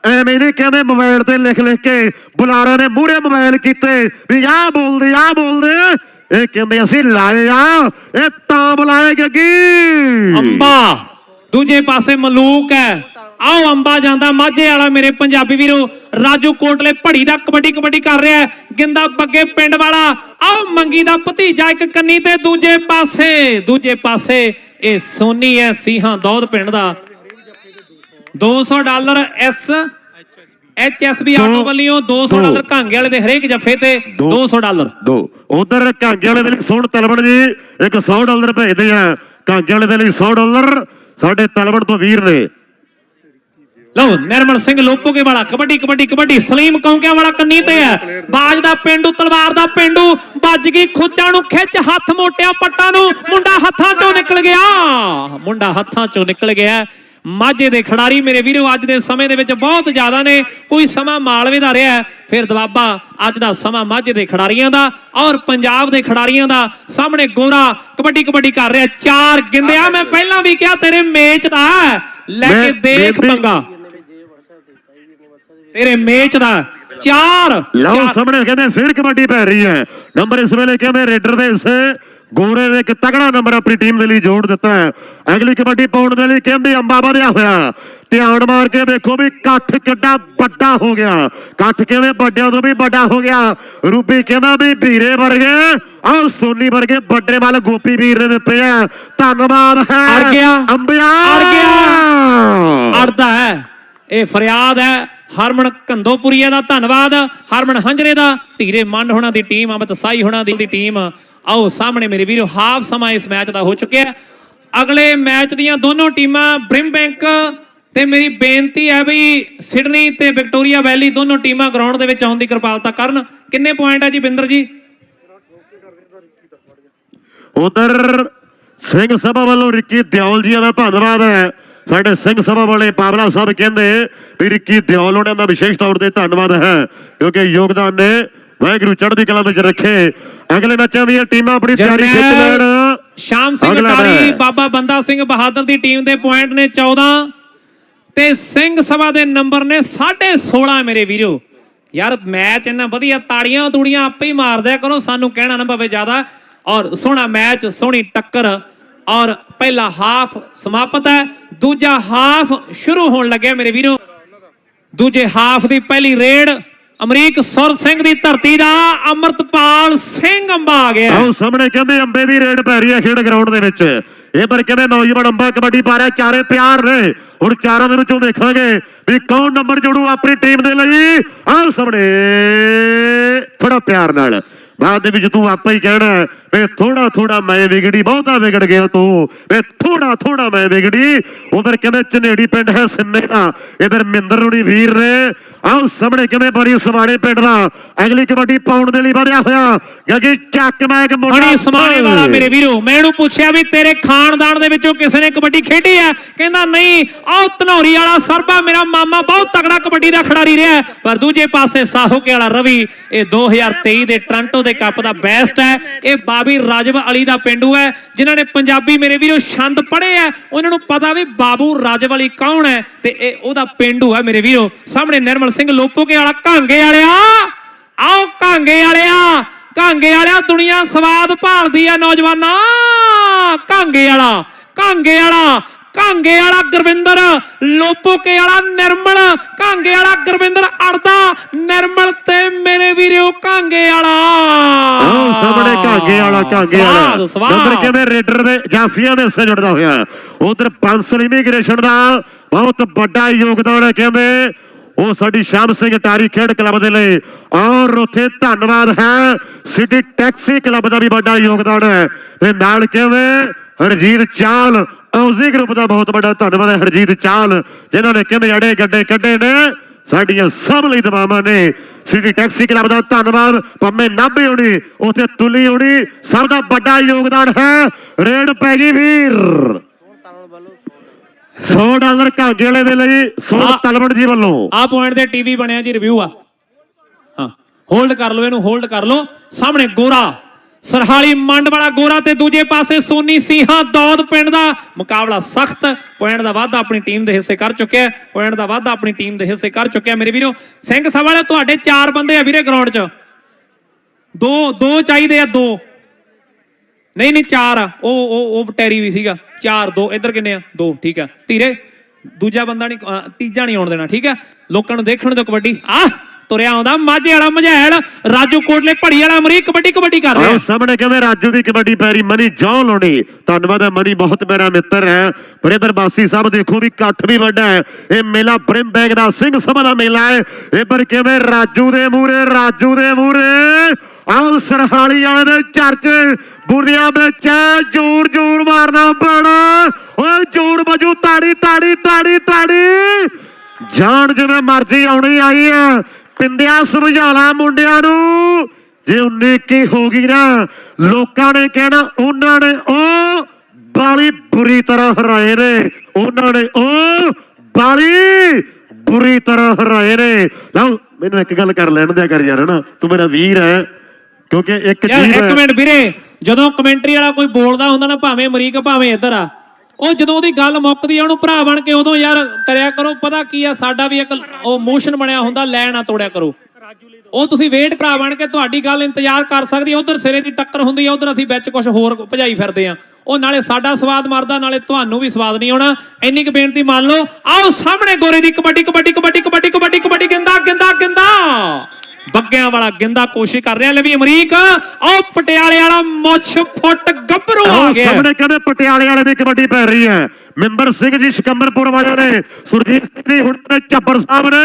ਐਵੇਂ ਨਹੀਂ ਕਹਿੰਦੇ ਮੋਬਾਈਲ ਤੇ ਲਿਖ ਲਿਖ ਕੇ ਬੁਲਾਰੇ ਨੇ ਮੂਹਰੇ ਮੋਬਾਈਲ ਕੀਤੇ, ਵੀ ਆਹ ਬੋਲਦੇ ਆਹ ਬੋਲਦੇ, ਇਹ ਕਹਿੰਦੇ ਅਸੀਂ ਲਾਏ ਆ ਇਹ ਤਾਂ ਬੁਲਾਏ ਗੱਗੀ ਅੰਬਾ! ਦੂਜੇ ਪਾਸੇ ਮਲੂਕ ਹੈ। ਆਓ ਅੰਬਾ ਜਾਂਦਾ। ਮਾਝੇ ਵਾਲਾ ਮੇਰੇ ਪੰਜਾਬੀ ਵੀਰੋ ਰਾਜੂ ਕੋਟਲੇ ਭੜੀ ਦਾ ਕਬੱਡੀ ਕਬੱਡੀ ਕਰ ਰਿਹਾ ਹੈ। ਗਿੰਦਾ ਬੱਗੇ ਪਿੰਡ ਵਾਲਾ। ਆਓ ਮੰਗੀ ਦਾ ਭਤੀਜਾ ਇੱਕ ਕੰਨੀ ਤੇ ਦੂਜੇ ਪਾਸੇ। ਦੂਜੇ ਪਾਸੇ ਇਹ ਸੋਨੀ ਹੈ ਸੀਹਾਂ ਦੌਦ ਪਿੰਡ ਦਾ। 200 ਡਾਲਰ ਐਸ ਐਚਐਸਬੀ ਆਟੋ ਵੱਲੋਂ 200 ਦੋ। ਡਾਲਰ ਕਾਂਗੇ ਵਾਲੇ ਦੇ ਹਰੇਕ ਜੱਫੇ ਤੇ ਦੋ। 200 ਡਾਲਰ। ਦੋ। ਉਧਰ ਕਾਂਗੇ ਵਾਲੇ ਦੇ ਲਈ ਸੋਹਣ ਤਲਵਣ ਜੀ ਇੱਕ 100 ਡਾਲਰ ਭੇਜਦੇ ਆ। ਕਾਂਗੇ ਵਾਲੇ ਦੇ ਲਈ 100 ਡਾਲਰ। ਸਾਡੇ ਤਲਵਣ ਤੋਂ ਵੀਰ ਨੇ। ਲਓ, ਨਿਰਮਲ ਸਿੰਘ ਲੋਪੋਕੇ ਵਾਲਾ, ਕਬੱਡੀ ਕਬੱਡੀ ਕਬੱਡੀ। ਸਲੀਮ ਕੌਂਕਿਆਂ ਵਾਲਾ ਕੰਨੀ ਤੇ ਹੈ। ਬਾਜ ਦਾ ਪਿੰਡੂ, ਤਲਵਾਰ ਦਾ ਪਿੰਡੂ। ਵੱਜ ਗਈ ਖੁੱਚਾਂ ਨੂੰ ਖਿੱਚ, ਹੱਥ ਮੋਟਿਆ ਪੱਟਾਂ ਨੂੰ। ਮੁੰਡਾ ਹੱਥਾਂ ਚੋਂ ਨਿਕਲ ਗਿਆ। ਮੁੰਡਾ ਹੱਥਾਂ ਚੋਂ ਨਿਕਲ ਗਿਆ। ਮਾਝੇ ਦੇ ਖਿਡਾਰੀ ਮੇਰੇ ਵੀਰੋ ਅੱਜ ਦੇ ਸਮੇਂ ਦੇ ਵਿੱਚ ਬਹੁਤ ਜ਼ਿਆਦਾ ਨੇ ਕੋਈ ਸਮਾਂ ਮਾਲਵੇ ਦਾ ਰਿਹਾ ਫਿਰ ਦਵਾਬਾ ਅੱਜ ਦਾ ਸਮਾਂ ਮਾਝੇ ਦੇ ਖਿਡਾਰੀਆਂ ਦਾ ਔਰ ਪੰਜਾਬ ਦੇ ਖਿਡਾਰੀਆਂ ਦਾ ਸਾਹਮਣੇ ਗੋਰਾ ਕਬੱਡੀ ਕਬੱਡੀ ਕਰ ਰਿਹਾ ਚਾਰ ਗਿੰਦਿਆ ਮੈਂ ਪਹਿਲਾਂ ਵੀ ਕਿਹਾ ਤੇਰੇ ਮੇਚ ਦਾ। ਲੈ ਕੇ ਦੇਖ ਪੰਗਾ ਤੇਰੇ ਮੇਚ ਦਾ ਚਾਰ ਲਓ। ਸਾਹਮਣੇ ਕਹਿੰਦੇ ਫਿਰ ਕਬੱਡੀ ਪੈ ਰਹੀ ਹੈ ਨੰਬਰ ਇਸ ਵੇਲੇ ਕਹਿੰਦੇ ਰੇਡਰ ਦੇ ਹਿੱਸੇ ਗੋਰੇ ਨੇ ਇੱਕ ਤਗੜਾ ਨੰਬਰ ਆਪਣੀ ਟੀਮ ਦੇ ਲਈ ਜੋੜ ਦਿੱਤਾ ਹੈ। ਅਗਲੀ ਕਬੱਡੀ ਪਾਉਣ ਦੇ ਲਈ ਕਹਿੰਦੇ ਅੰਬਾ ਵਧਿਆ ਹੋਇਆ। ਧਿਆਨ ਮਾਰ ਕੇ ਦੇਖੋ ਵੀ ਇਕੱਠ ਕਿੱਡਾ ਵੱਡਾ ਹੋ ਗਿਆ। ਇਕੱਠ ਕਿਵੇਂ ਵੱਡਿਆਂ ਤੋਂ ਵੀ ਵੱਡਾ ਹੋ ਗਿਆ। ਰੂਬੀ ਕਹਿੰਦਾ ਵੀ ਵੀਰੇ ਵਰਗੇ ਆਹ ਸੋਨੀ ਵਰਗੇ ਵੱਡੇ ਵੱਲ ਗੋਪੀ ਵੀਰ ਨੇ ਦਿੱਤੇ ਆ। ਧੰਨਵਾਦ ਹੈ। ਅੜ ਗਿਆ। ਅੰਬਿਆ! ਅੜ ਅੜਦਾ ਹੈ। ਇਹ ਫਰਿਆਦ ਹੈ। ਹਰਮਨ ਕੰਦੋਪੁਰੀਆ ਦਾ ਧੰਨਵਾਦ। ਹਰਮਨ ਹੰਜਰੇ ਦਾ ਧੀਰੇ ਮੰਡ ਹੋਣਾ ਦੀ ਟੀਮ ਅਮਿਤ ਸਾਈ ਹੋਣਾ ਦੀ ਟੀਮ ਆਓ ਸਾਹਮਣੇ ਮੇਰੇ ਵੀਰੋ, ਹਾਫ ਸਮਾਂ ਇਸ ਮੈਚ ਦਾ ਹੋ ਚੁੱਕਿਆ ਅਗਲੇ ਮੈਚ ਦੀਆਂ ਦੋਨੋਂ ਟੀਮਾਂ ਬ੍ਰਿਮ ਤੇ ਮੇਰੀ ਬੇਨਤੀ ਹੈ ਵੀ ਸਿਡਨੀ ਤੇ ਵਿਕਟੋਰੀਆ ਵੈਲੀ ਦੋਨੋਂ ਟੀਮਾਂ ਗਰਾਊਂਡ ਦੇ ਵਿੱਚ ਆਉਣ ਦੀ ਕਿਰਪਾਲਤਾ ਕਰਨ। ਕਿੰਨੇ ਪੁਆਇੰਟ ਹੈ ਜੀ ਬਿੰਦਰ ਜੀ? ਉਧਰ ਸਿੰਘ ਸਭਾ ਵੱਲੋਂ ਰਿੱਕੀ ਦਿਓਲ ਜੀ ਦਾ ਧੰਨਵਾਦ ਹੈ। ਸਾਡੇ ਸਿੰਘ ਸਭਾ ਵਾਲੇ ਪਾਵਲਾ ਸਾਹਿਬ ਕਹਿੰਦੇ ਵੀ ਰਿੱਕੀ ਦਿਓਲ ਉਹਨਾਂ ਦਾ ਵਿਸ਼ੇਸ਼ ਤੌਰ ਤੇ ਧੰਨਵਾਦ ਹੈ, ਕਿਉਂਕਿ ਯੋਗਦਾਨ ਨੇ ਵਾਹਿਗੁਰੂ ਚੜ੍ਹਦੀ ਕਲਾ ਵਿੱਚ ਰੱਖੇ। ਅਗਲੇ ਮੈਚਾਂ ਦੀਆਂ ਟੀਮਾਂ ਆਪਣੀ ਤਿਆਰੀ ਖਿੱਚ ਲੈਣ। ਸ਼ਾਮ ਸਿੰਘ ਟਾਰੀ। ਬਾਬਾ ਬੰਦਾ ਸਿੰਘ ਬਹਾਦਰ ਦੀ ਟੀਮ ਦੇ ਪੁਆਇੰਟ ਨੇ 14 ਤੇ ਸਿੰਘ ਸਭਾ ਦੇ ਨੰਬਰ ਨੇ 16.5 ਮੇਰੇ ਵੀਰੋ। ਯਾਰ ਮੈਚ ਇੰਨਾ ਵਧੀਆ ਤਾੜੀਆਂ ਤੂੜੀਆਂ ਆਪੇ ਹੀ ਮਾਰਦਿਆ ਕਰੋ ਸਾਨੂੰ ਕਹਿਣਾ ਨਾ ਪਵੇ ਜ਼ਿਆਦਾ। ਔਰ ਸੋਹਣਾ ਮੈਚ ਸੋਹਣੀ ਟੱਕਰ। ਔਰ ਪਹਿਲਾ ਹਾਫ ਸਮਾਪਤ ਹੈ। ਦੂਜਾ ਹਾਫ ਸ਼ੁਰੂ ਹੋਣ ਲੱਗਿਆ ਮੇਰੇ ਵੀਰੋ। ਦੂਜੇ ਹਾਫ ਦੀ ਪਹਿਲੀ ਰੇਡ। ਅਮਰੀਕ ਸੁਰ ਸਿੰਘ ਦੀ ਧਰਤੀ ਦਾ ਅਮਰਤਪਾਲ ਸਿੰਘ ਅੰਬਾ ਆ ਗਿਆ। ਆਓ ਸਾਹਮਣੇ ਕਹਿੰਦੇ ਅੰਬੇ ਦੀ ਰੇਡ ਪੈ ਰਹੀ ਹੈ ਖੇਡ ਗਰਾਊਂਡ ਦੇ ਵਿੱਚ। ਇਹ ਪਰ ਕਹਿੰਦੇ ਨੌਜਵਾਨ ਅੰਬਾ ਕਬੱਡੀ ਪਾ ਰਿਹਾ ਚਾਰੇ ਪਿਆਰ ਨੇ। ਹੁਣ ਚਾਰਾਂ ਦੇ ਵਿੱਚੋਂ ਦੇਖਾਂਗੇ ਵੀ ਕੌਣ ਨੰਬਰ ਜੋੜੂ ਆਪਣੀ ਟੀਮ ਦੇ ਲਈ। ਆਓ ਸਾਹਮਣੇ ਥੋੜਾ ਪਿਆਰ ਨਾਲ। ਬਾਅਦ ਦੇ ਵਿੱਚ ਤੂੰ ਆਪੇ ਹੀ ਕਹਿਣਾ ਹੈ, ਥੋੜਾ ਥੋੜਾ ਮੈਂ ਵਿਗੜੀ ਬਹੁਤਾ ਵਿਗੜ ਗਿਆ ਤੂੰ। ਵੀ ਥੋੜਾ ਥੋੜਾ ਮੈਂ ਵਿਗੜੀ। ਉਧਰ ਕਹਿੰਦੇ ਚਨੇੜੀ ਪਿੰਡ ਹੈ ਸਿੰਮੇ ਦਾ। ਇਧਰ ਮਿੰਦਰ ਰੁੜੀ ਵੀਰ ਨੇ। ਆਓ ਸਾਹਮਣੇ ਕਿਵੇਂ ਬੜੀ ਸਵਾੜੇ ਪਿੰਡ ਦਾ? ਅਗਲੀ ਕਬੱਡੀ ਪਾਉਣ ਦੇ ਲਈ ਵਧਿਆ ਹੋਇਆ ਕਿਉਂਕਿ ਚੱਕ ਮੈਕ ਮੋਟਾ ਬੜੀ ਸਮਾਣੇ ਵਾਲਾ ਮੇਰੇ ਵੀਰੋ। ਮੈਂ ਇਹਨੂੰ ਪੁੱਛਿਆ ਵੀ ਤੇਰੇ ਖਾਨਦਾਨ ਦੇ ਵਿੱਚੋਂ ਕਿਸੇ ਨੇ ਕਬੱਡੀ ਖੇਡੀ ਹੈ? ਕਹਿੰਦਾ ਨਹੀਂ। ਆਹ ਧਨੌਰੀ ਵਾਲਾ ਸਰਬਾ ਮੇਰਾ ਮਾਮਾ ਬਹੁਤ ਤਗੜਾ ਕਬੱਡੀ ਦਾ ਖਿਡਾਰੀ ਰਿਹਾ। ਪਰ ਦੂਜੇ ਪਾਸੇ ਸਾਹੋਕੇ ਵਾਲਾ ਰਵੀ ਇਹ 2023 ਦੇ ਟ੍ਰਾਂਟੋ ਦੇ ਕੱਪ ਦਾ ਬੈਸਟ ਹੈ। ਇਹ ਬਾਬੀ ਰਾਜਵ ਅਲੀ ਦਾ ਪਿੰਡੂ ਹੈ ਜਿਨ੍ਹਾਂ ਨੇ ਪੰਜਾਬੀ ਮੇਰੇ ਵੀਰੋ ਛੰਦ ਪੜ੍ਹੇ ਹੈ। ਉਹਨਾਂ ਨੂੰ ਪਤਾ ਵੀ ਬਾਬੂ ਰਾਜਵ ਅਲੀ ਕੌਣ ਹੈ ਤੇ ਇਹ ਉਹਦਾ ਪਿੰਡੂ ਹੈ ਮੇਰੇ ਵੀਰੋ। ਸਾਹਮਣੇ ਨਿਰਮਲ ਸਿੰਘ ਲੋਪੋਕੇ ਵਾਲਾ ਕਾਂਗੇ ਵਾਲਿਆ। ਆਓ ਕਾਂਗੇ ਵਾਲਿਆ। ਕਾਂਗੇ ਵਾਲਿਆ ਦੁਨੀਆ ਸਵਾਦ ਭਾਲਦੀ ਆ ਨੌਜਵਾਨਾਂ। ਕਾਂਗੇ ਵਾਲਾ ਕਾਂਗੇ ਵਾਲਾ ਕਾਂਗੇ ਵਾਲਾ ਗੁਰਵਿੰਦਰ ਲੋਪੋਕੇ ਵਾਲਾ ਨਿਰਮਲ ਕਾਂਗੇ ਵਾਲਾ ਗੁਰਵਿੰਦਰ ਅੜਦਾ ਨਿਰਮਲ ਤੇ ਮੇਰੇ ਵੀਰੋ ਕਾਂਗੇ ਵਾਲਾ। ਸਾਹਮਣੇ ਕਾਂਗੇ ਵਾਲਾ ਕਾਂਗੇ ਵਾਲਾ। ਨੰਬਰ ਕਿਵੇਂ ਰੇਡਰ ਦੇ ਜਾਫੀਆਂ ਦੇ ਹਿੱਸੇ ਜੁੜਦਾ ਹੋਇਆ। ਉਧਰ ਪੰਸਲ ਇਮੀਗ੍ਰੇਸ਼ਨ ਦਾ ਬਹੁਤ ਵੱਡਾ ਯੋਗਦਾਨ ਹੈ ਕਹਿੰਦੇ ਉਹ ਸਾਡੀ ਸ਼ਾਮ ਸਿੰਘ ਟਾਰੀ ਖੇਡ ਕਲੱਬ ਦੇ ਲਈ। ਔਰ ਉੱਥੇ ਧੰਨਵਾਦ ਹੈ, ਸਿਟੀ ਟੈਕਸੀ ਕਲੱਬ ਦਾ ਵੀ ਵੱਡਾ ਯੋਗਦਾਨ ਹੈ। ਤੇ ਨਾਲ ਕਹਿੰਦੇ ਹਰਜੀਤ ਚਾਲ ਔਜ਼ੀ ਗਰੁੱਪ ਦਾ ਬਹੁਤ ਵੱਡਾ ਧੰਨਵਾਦ ਹੈ, ਹਰਜੀਤ ਚਾਲ, ਜਿਨ੍ਹਾਂ ਨੇ ਕਹਿੰਦੇ ਅੜੇ ਗੱਡੇ ਕੱਢੇ ਨੇ। ਸਾਡੀਆਂ ਸਭ ਲਈ ਦਵਾਵਾਂ ਨੇ। ਸਿਟੀ ਟੈਕਸੀ ਕਲੱਬ ਦਾ ਧੰਨਵਾਦ, ਪੰਮੇ ਨਾਭੇ ਹੋਣੀ, ਉਥੇ ਤੁਲੀ ਹੋਣੀ, ਸਭ ਦਾ ਵੱਡਾ ਯੋਗਦਾਨ ਹੈ। ਰੇਡ ਪੈ ਗਈ ਵੀਰ। 100 ਡਾਲਰ ਘਾਗੇ ਵਾਲੇ ਦੇ ਲਈ 100 ਆ- ਤਲਵੜ ਜੀ ਵੱਲੋਂ ਆ ਪੁਆਇੰਟ ਦੇ ਟੀਵੀ ਬਣਿਆ ਜੀ ਰਿਵਿਊ ਆ। ਹਾਂ ਹੋਲਡ ਕਰ ਲਓ ਇਹਨੂੰ ਹੋਲਡ ਕਰ ਲਓ। ਸਾਹਮਣੇ ਗੋਰਾ ਸਰਹਾਲੀ ਮੰਡ ਵਾਲਾ ਗੋਰਾ ਤੇ ਦੂਜੇ ਪਾਸੇ ਸੋਨੀ ਸਿੰਘਾ ਦੌਦ ਪਿੰਡ ਦਾ ਮੁਕਾਬਲਾ ਸਖਤ। ਪੁਆਇੰਟ ਦਾ ਵਾਧਾ ਆਪਣੀ ਟੀਮ ਦੇ ਹਿੱਸੇ ਕਰ ਚੁੱਕਿਆ ਹੈ। ਪੁਆਇੰਟ ਦਾ ਵਾਧਾ ਆਪਣੀ ਟੀਮ ਦੇ ਹਿੱਸੇ ਕਰ ਚੁੱਕਿਆ ਮੇਰੇ ਵੀਰੋ ਸਿੰਘ ਸਭਾ ਵਾਲੇ ਤੁਹਾਡੇ ਚਾਰ ਬੰਦੇ ਆ ਵੀਰੇ ਗਰਾਊਂਡ 'ਚ। ਦੋ ਦੋ ਚਾਹੀਦੇ ਆ ਦੋ। ਨਹੀਂ ਨਹੀਂ, ਚਾਰ ਆ। ਉਹ ਉਹ ਉਹ ਟੈਰੀ ਵੀ ਸੀਗਾ। ਚਾਰ, ਦੋ। ਇੱਧਰ ਕਿੰਨੇ ਆ? ਦੋ। ਠੀਕ ਆ। ਧੀਰੇ। ਦੂਜਾ ਬੰਦਾ ਨਹੀਂ ਤੀਜਾ ਨਹੀਂ ਆਉਣ ਦੇਣਾ, ਠੀਕ ਆ? ਲੋਕਾਂ ਨੂੰ ਦੇਖਣ ਦਿਓ ਕਬੱਡੀ। ਆ! ਤੁਰਿਆ ਆਉਂਦਾ ਮਾਝੇ ਵਾਲਾ ਮਝੈਲ। ਰਾਜੂ ਕੋਟਲੇ ਭੜੀ ਵਾਲਾ ਅਮਰੀਕ ਕਬੱਡੀ ਕਬੱਡੀ ਕਰ ਰਿਹਾ। ਸਾਹਮਣੇ ਕਹਿੰਦੇ ਰਾਜੂ ਦੀ ਕਬੱਡੀ ਪੈਰੀ ਮਨੀ ਜੌ ਲਾਉਣੀ। ਧੰਨਵਾਦ ਹੈ ਮਨੀ, ਬਹੁਤ ਮੇਰਾ ਮਿੱਤਰ ਹੈ। ਪਰ ਇਧਰ ਬਾਸੀ ਸਾਹਿਬ ਦੇਖੋ ਵੀ ਇਕੱਠ ਵੀ ਵੱਡਾ ਹੈ। ਇਹ ਮੇਲਾ ਬ੍ਰਿਮ ਬੈਗ ਦਾ ਸਿੰਘ ਸਭਾ ਦਾ ਮੇਲਾ ਹੈ। ਇਹ ਪਰ ਕਿਵੇਂ ਰਾਜੂ ਦੇ ਮੂਰੇ ਰਾਜੂ ਦੇ ਮੂਰੇ ਆਹ ਸਰਹਾਲੀ ਵਾਲੇ ਦੇ ਚਰਚੇ ਬੁਰੀਆਂ ਵਿੱਚ ਜ਼ੋਰ ਜ਼ੋਰ ਮਾਰਨਾ ਪੈਣਾ। ਓਏ ਜ਼ੋਰ ਵਜੂ ਤਾੜੀ ਤਾੜੀ ਤਾੜੀ ਤਾੜੀ। ਜਾਣ ਜਿਵੇਂ ਮਰਜ਼ੀ ਆਉਣੀ ਆਈ ਆ। ਪਿੰਡਿਆ ਸਮਝਾਲਾ ਮੁੰਡਿਆਂ ਨੂੰ, ਜੇ 19 ਕੀ ਹੋ ਗਈ ਨਾ, ਲੋਕਾਂ ਨੇ ਕਹਿਣਾ, ਉਹਨਾਂ ਨੇ ਉਹ ਬਾਲੀ ਬੁਰੀ ਤਰ੍ਹਾਂ ਹਰਾਏ ਨੇ। ਉਹਨਾਂ ਨੇ ਉਹ ਬਾਲੀ ਬੁਰੀ ਤਰ੍ਹਾਂ ਹਰਾਏ ਨੇ। ਲਓ, ਮੈਨੂੰ ਇੱਕ ਗੱਲ ਕਰ ਲੈਣ ਦਿਆ ਕਰ ਯਾਰ, ਹਨਾ? ਤੂੰ ਮੇਰਾ ਵੀਰ ਹੈ। ਕਿਉਂਕਿ ਇੱਕ ਯਾਰ ਚੀਜ਼ ਇੱਕ ਮਿੰਟ ਵੀਰੇ ਜਦੋਂ ਕਮੈਂਟਰੀ ਵਾਲਾ ਕੋਈ ਬੋਲਦਾ ਹੁੰਦਾ ਨਾ ਭਾਵੇਂ ਅਮਰੀਕ ਭਾਵੇਂ ਇੱਧਰ ਆ ਉਹ ਜਦੋਂ ਉਹਦੀ ਗੱਲ ਮੁੱਕਦੀ ਆ ਉਹਨੂੰ ਭਰਾ ਬਣ ਕੇ ਉਦੋਂ ਯਾਰ ਕਰਿਆ ਕਰੋ ਪਤਾ ਕੀ ਆ ਸਾਡਾ ਵੀ ਇੱਕ ਉਹ ਮੋਸ਼ਨ ਬਣਿਆ ਹੁੰਦਾ ਲੈਣ ਨਾ ਤੋੜਿਆ ਕਰੋ। ਉਹ ਤੁਸੀਂ ਵੇਟ ਭਰਾ ਬਣ ਕੇ ਤੁਹਾਡੀ ਗੱਲ ਇੰਤਜ਼ਾਰ ਕਰ ਸਕਦੀ ਆ। ਉਧਰ ਸਿਰੇ ਦੀ ਟੱਕਰ ਹੁੰਦੀ ਆ ਉਧਰ ਅਸੀਂ ਵਿੱਚ ਕੁਝ ਹੋਰ ਭਜਾਈ ਫਿਰਦੇ ਆ। ਉਹ ਨਾਲੇ ਸਾਡਾ ਸਵਾਦ ਮਾਰਦਾ ਨਾਲੇ ਤੁਹਾਨੂੰ ਵੀ ਸਵਾਦ ਨਹੀਂ ਆਉਣਾ। ਇੰਨੀ ਕੁ ਬੇਨਤੀ ਮੰਨ ਲਓ। ਆਓ ਸਾਹਮਣੇ ਗੋਰੇ ਦੀ ਕਬੱਡੀ ਕਬੱਡੀ ਕਬੱਡੀ ਕਬੱਡੀ ਕਬੱਡੀ ਕਬੱਡੀ ਗਿੰਦਾ ਗਿੰਦਾ ਗਿੰਦਾ। ਬੱਗਿਆਂ ਵਾਲਾ ਗਿੰਦਾ ਕੋਸ਼ਿਸ਼ ਕਰ ਰਿਹਾ। ਲੈ ਵੀ ਅਮਰੀਕ ਆਓ ਪਟਿਆਲੇ ਵਾਲਾ ਮੁੱਛ ਫੁੱਟ ਗੱਭਰੂ ਆ ਗਿਆ। ਸਾਹਮਣੇ ਕਹਿੰਦੇ ਪਟਿਆਲੇ ਵਾਲੇ ਦੀ ਕਬੱਡੀ ਪੈ ਰਹੀ ਹੈ। ਮੈਂਬਰ ਸਿੰਘ ਜੀ ਸ਼ਕੰਬਰਪੁਰ ਵਾਲਿਆਂ ਨੇ ਸੁਰਜੀਤ ਸਿੰਘ ਜੀ ਹੁਣ ਤੇ ਚੱਬਰ ਸਾਹਿਬ ਨੇ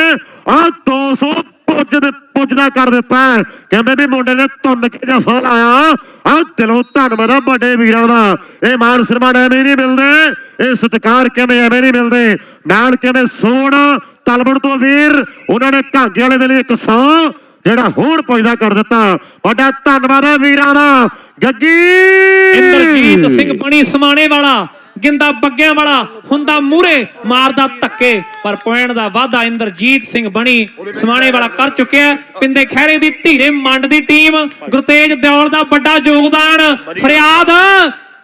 ਆਹ 200 ਪੁੱਜ ਦੇ ਪੁੱਜਦਾ ਕਰ ਦਿੱਤਾ ਕਹਿੰਦੇ ਵੀ ਮੁੰਡੇ ਨੇ ਤੁੰਨ ਕੇ ਜਫਾ ਲਾਇਆ ਆਹ ਦਿਲੋਂ ਧੰਨਵਾਦ ਆ ਵੱਡੇ ਵੀਰਾਂ ਦਾ। ਇਹ ਮਾਨ ਸਨਮਾਨ ਐਵੇਂ ਨਹੀਂ ਮਿਲਦੇ। ਇਹ ਸਤਿਕਾਰ ਕਹਿੰਦੇ ਐਵੇਂ ਨਹੀਂ ਮਿਲਦੇ। ਨਾਲ ਕਹਿੰਦੇ, ਸੋਣ ਤਲਬੜ ਤੋਂ ਵੀਰ, ਉਹਨਾਂ ਨੇ ਘਾਗੇ ਵਾਲੇ ਦੇ ਲਈ ਇੱਕ ਸੌ ਜਿਹੜਾ ਹੋਰ ਪੁੱਜਦਾ ਕਰ ਦਿੱਤਾ। ਵੱਡਾ ਧੰਨਵਾਦ ਹੈ ਵੀਰਾਂ ਦਾ। ਗੱਗੀ ਇੰਦਰਜੀਤ ਸਿੰਘ ਬਣੀ ਸਮਾਣੇ ਵਾਲਾ। ਗਿੰਦਾ ਬੱਗਿਆਂ ਵਾਲਾ ਹੁੰਦਾ ਮੂਰੇ ਮਾਰਦਾ ਧੱਕੇ। ਪਰ ਪੁਆਇੰਟ ਦਾ ਵਾਧਾ ਇੰਦਰਜੀਤ ਸਿੰਘ ਬਣੀ, ਸਮਾਣੇ ਵਾਲਾ ਕਰ ਚੁੱਕਿਆ ਪਿੰਦੇ ਖਹਿਰੇ ਦੀ ਧੀਰੇ ਮੰਡ ਦੀ ਟੀਮ ਗੁਰਤੇਜ ਦਿਓਲ ਦਾ ਵੱਡਾ ਯੋਗਦਾਨ, ਫਰਿਆਦ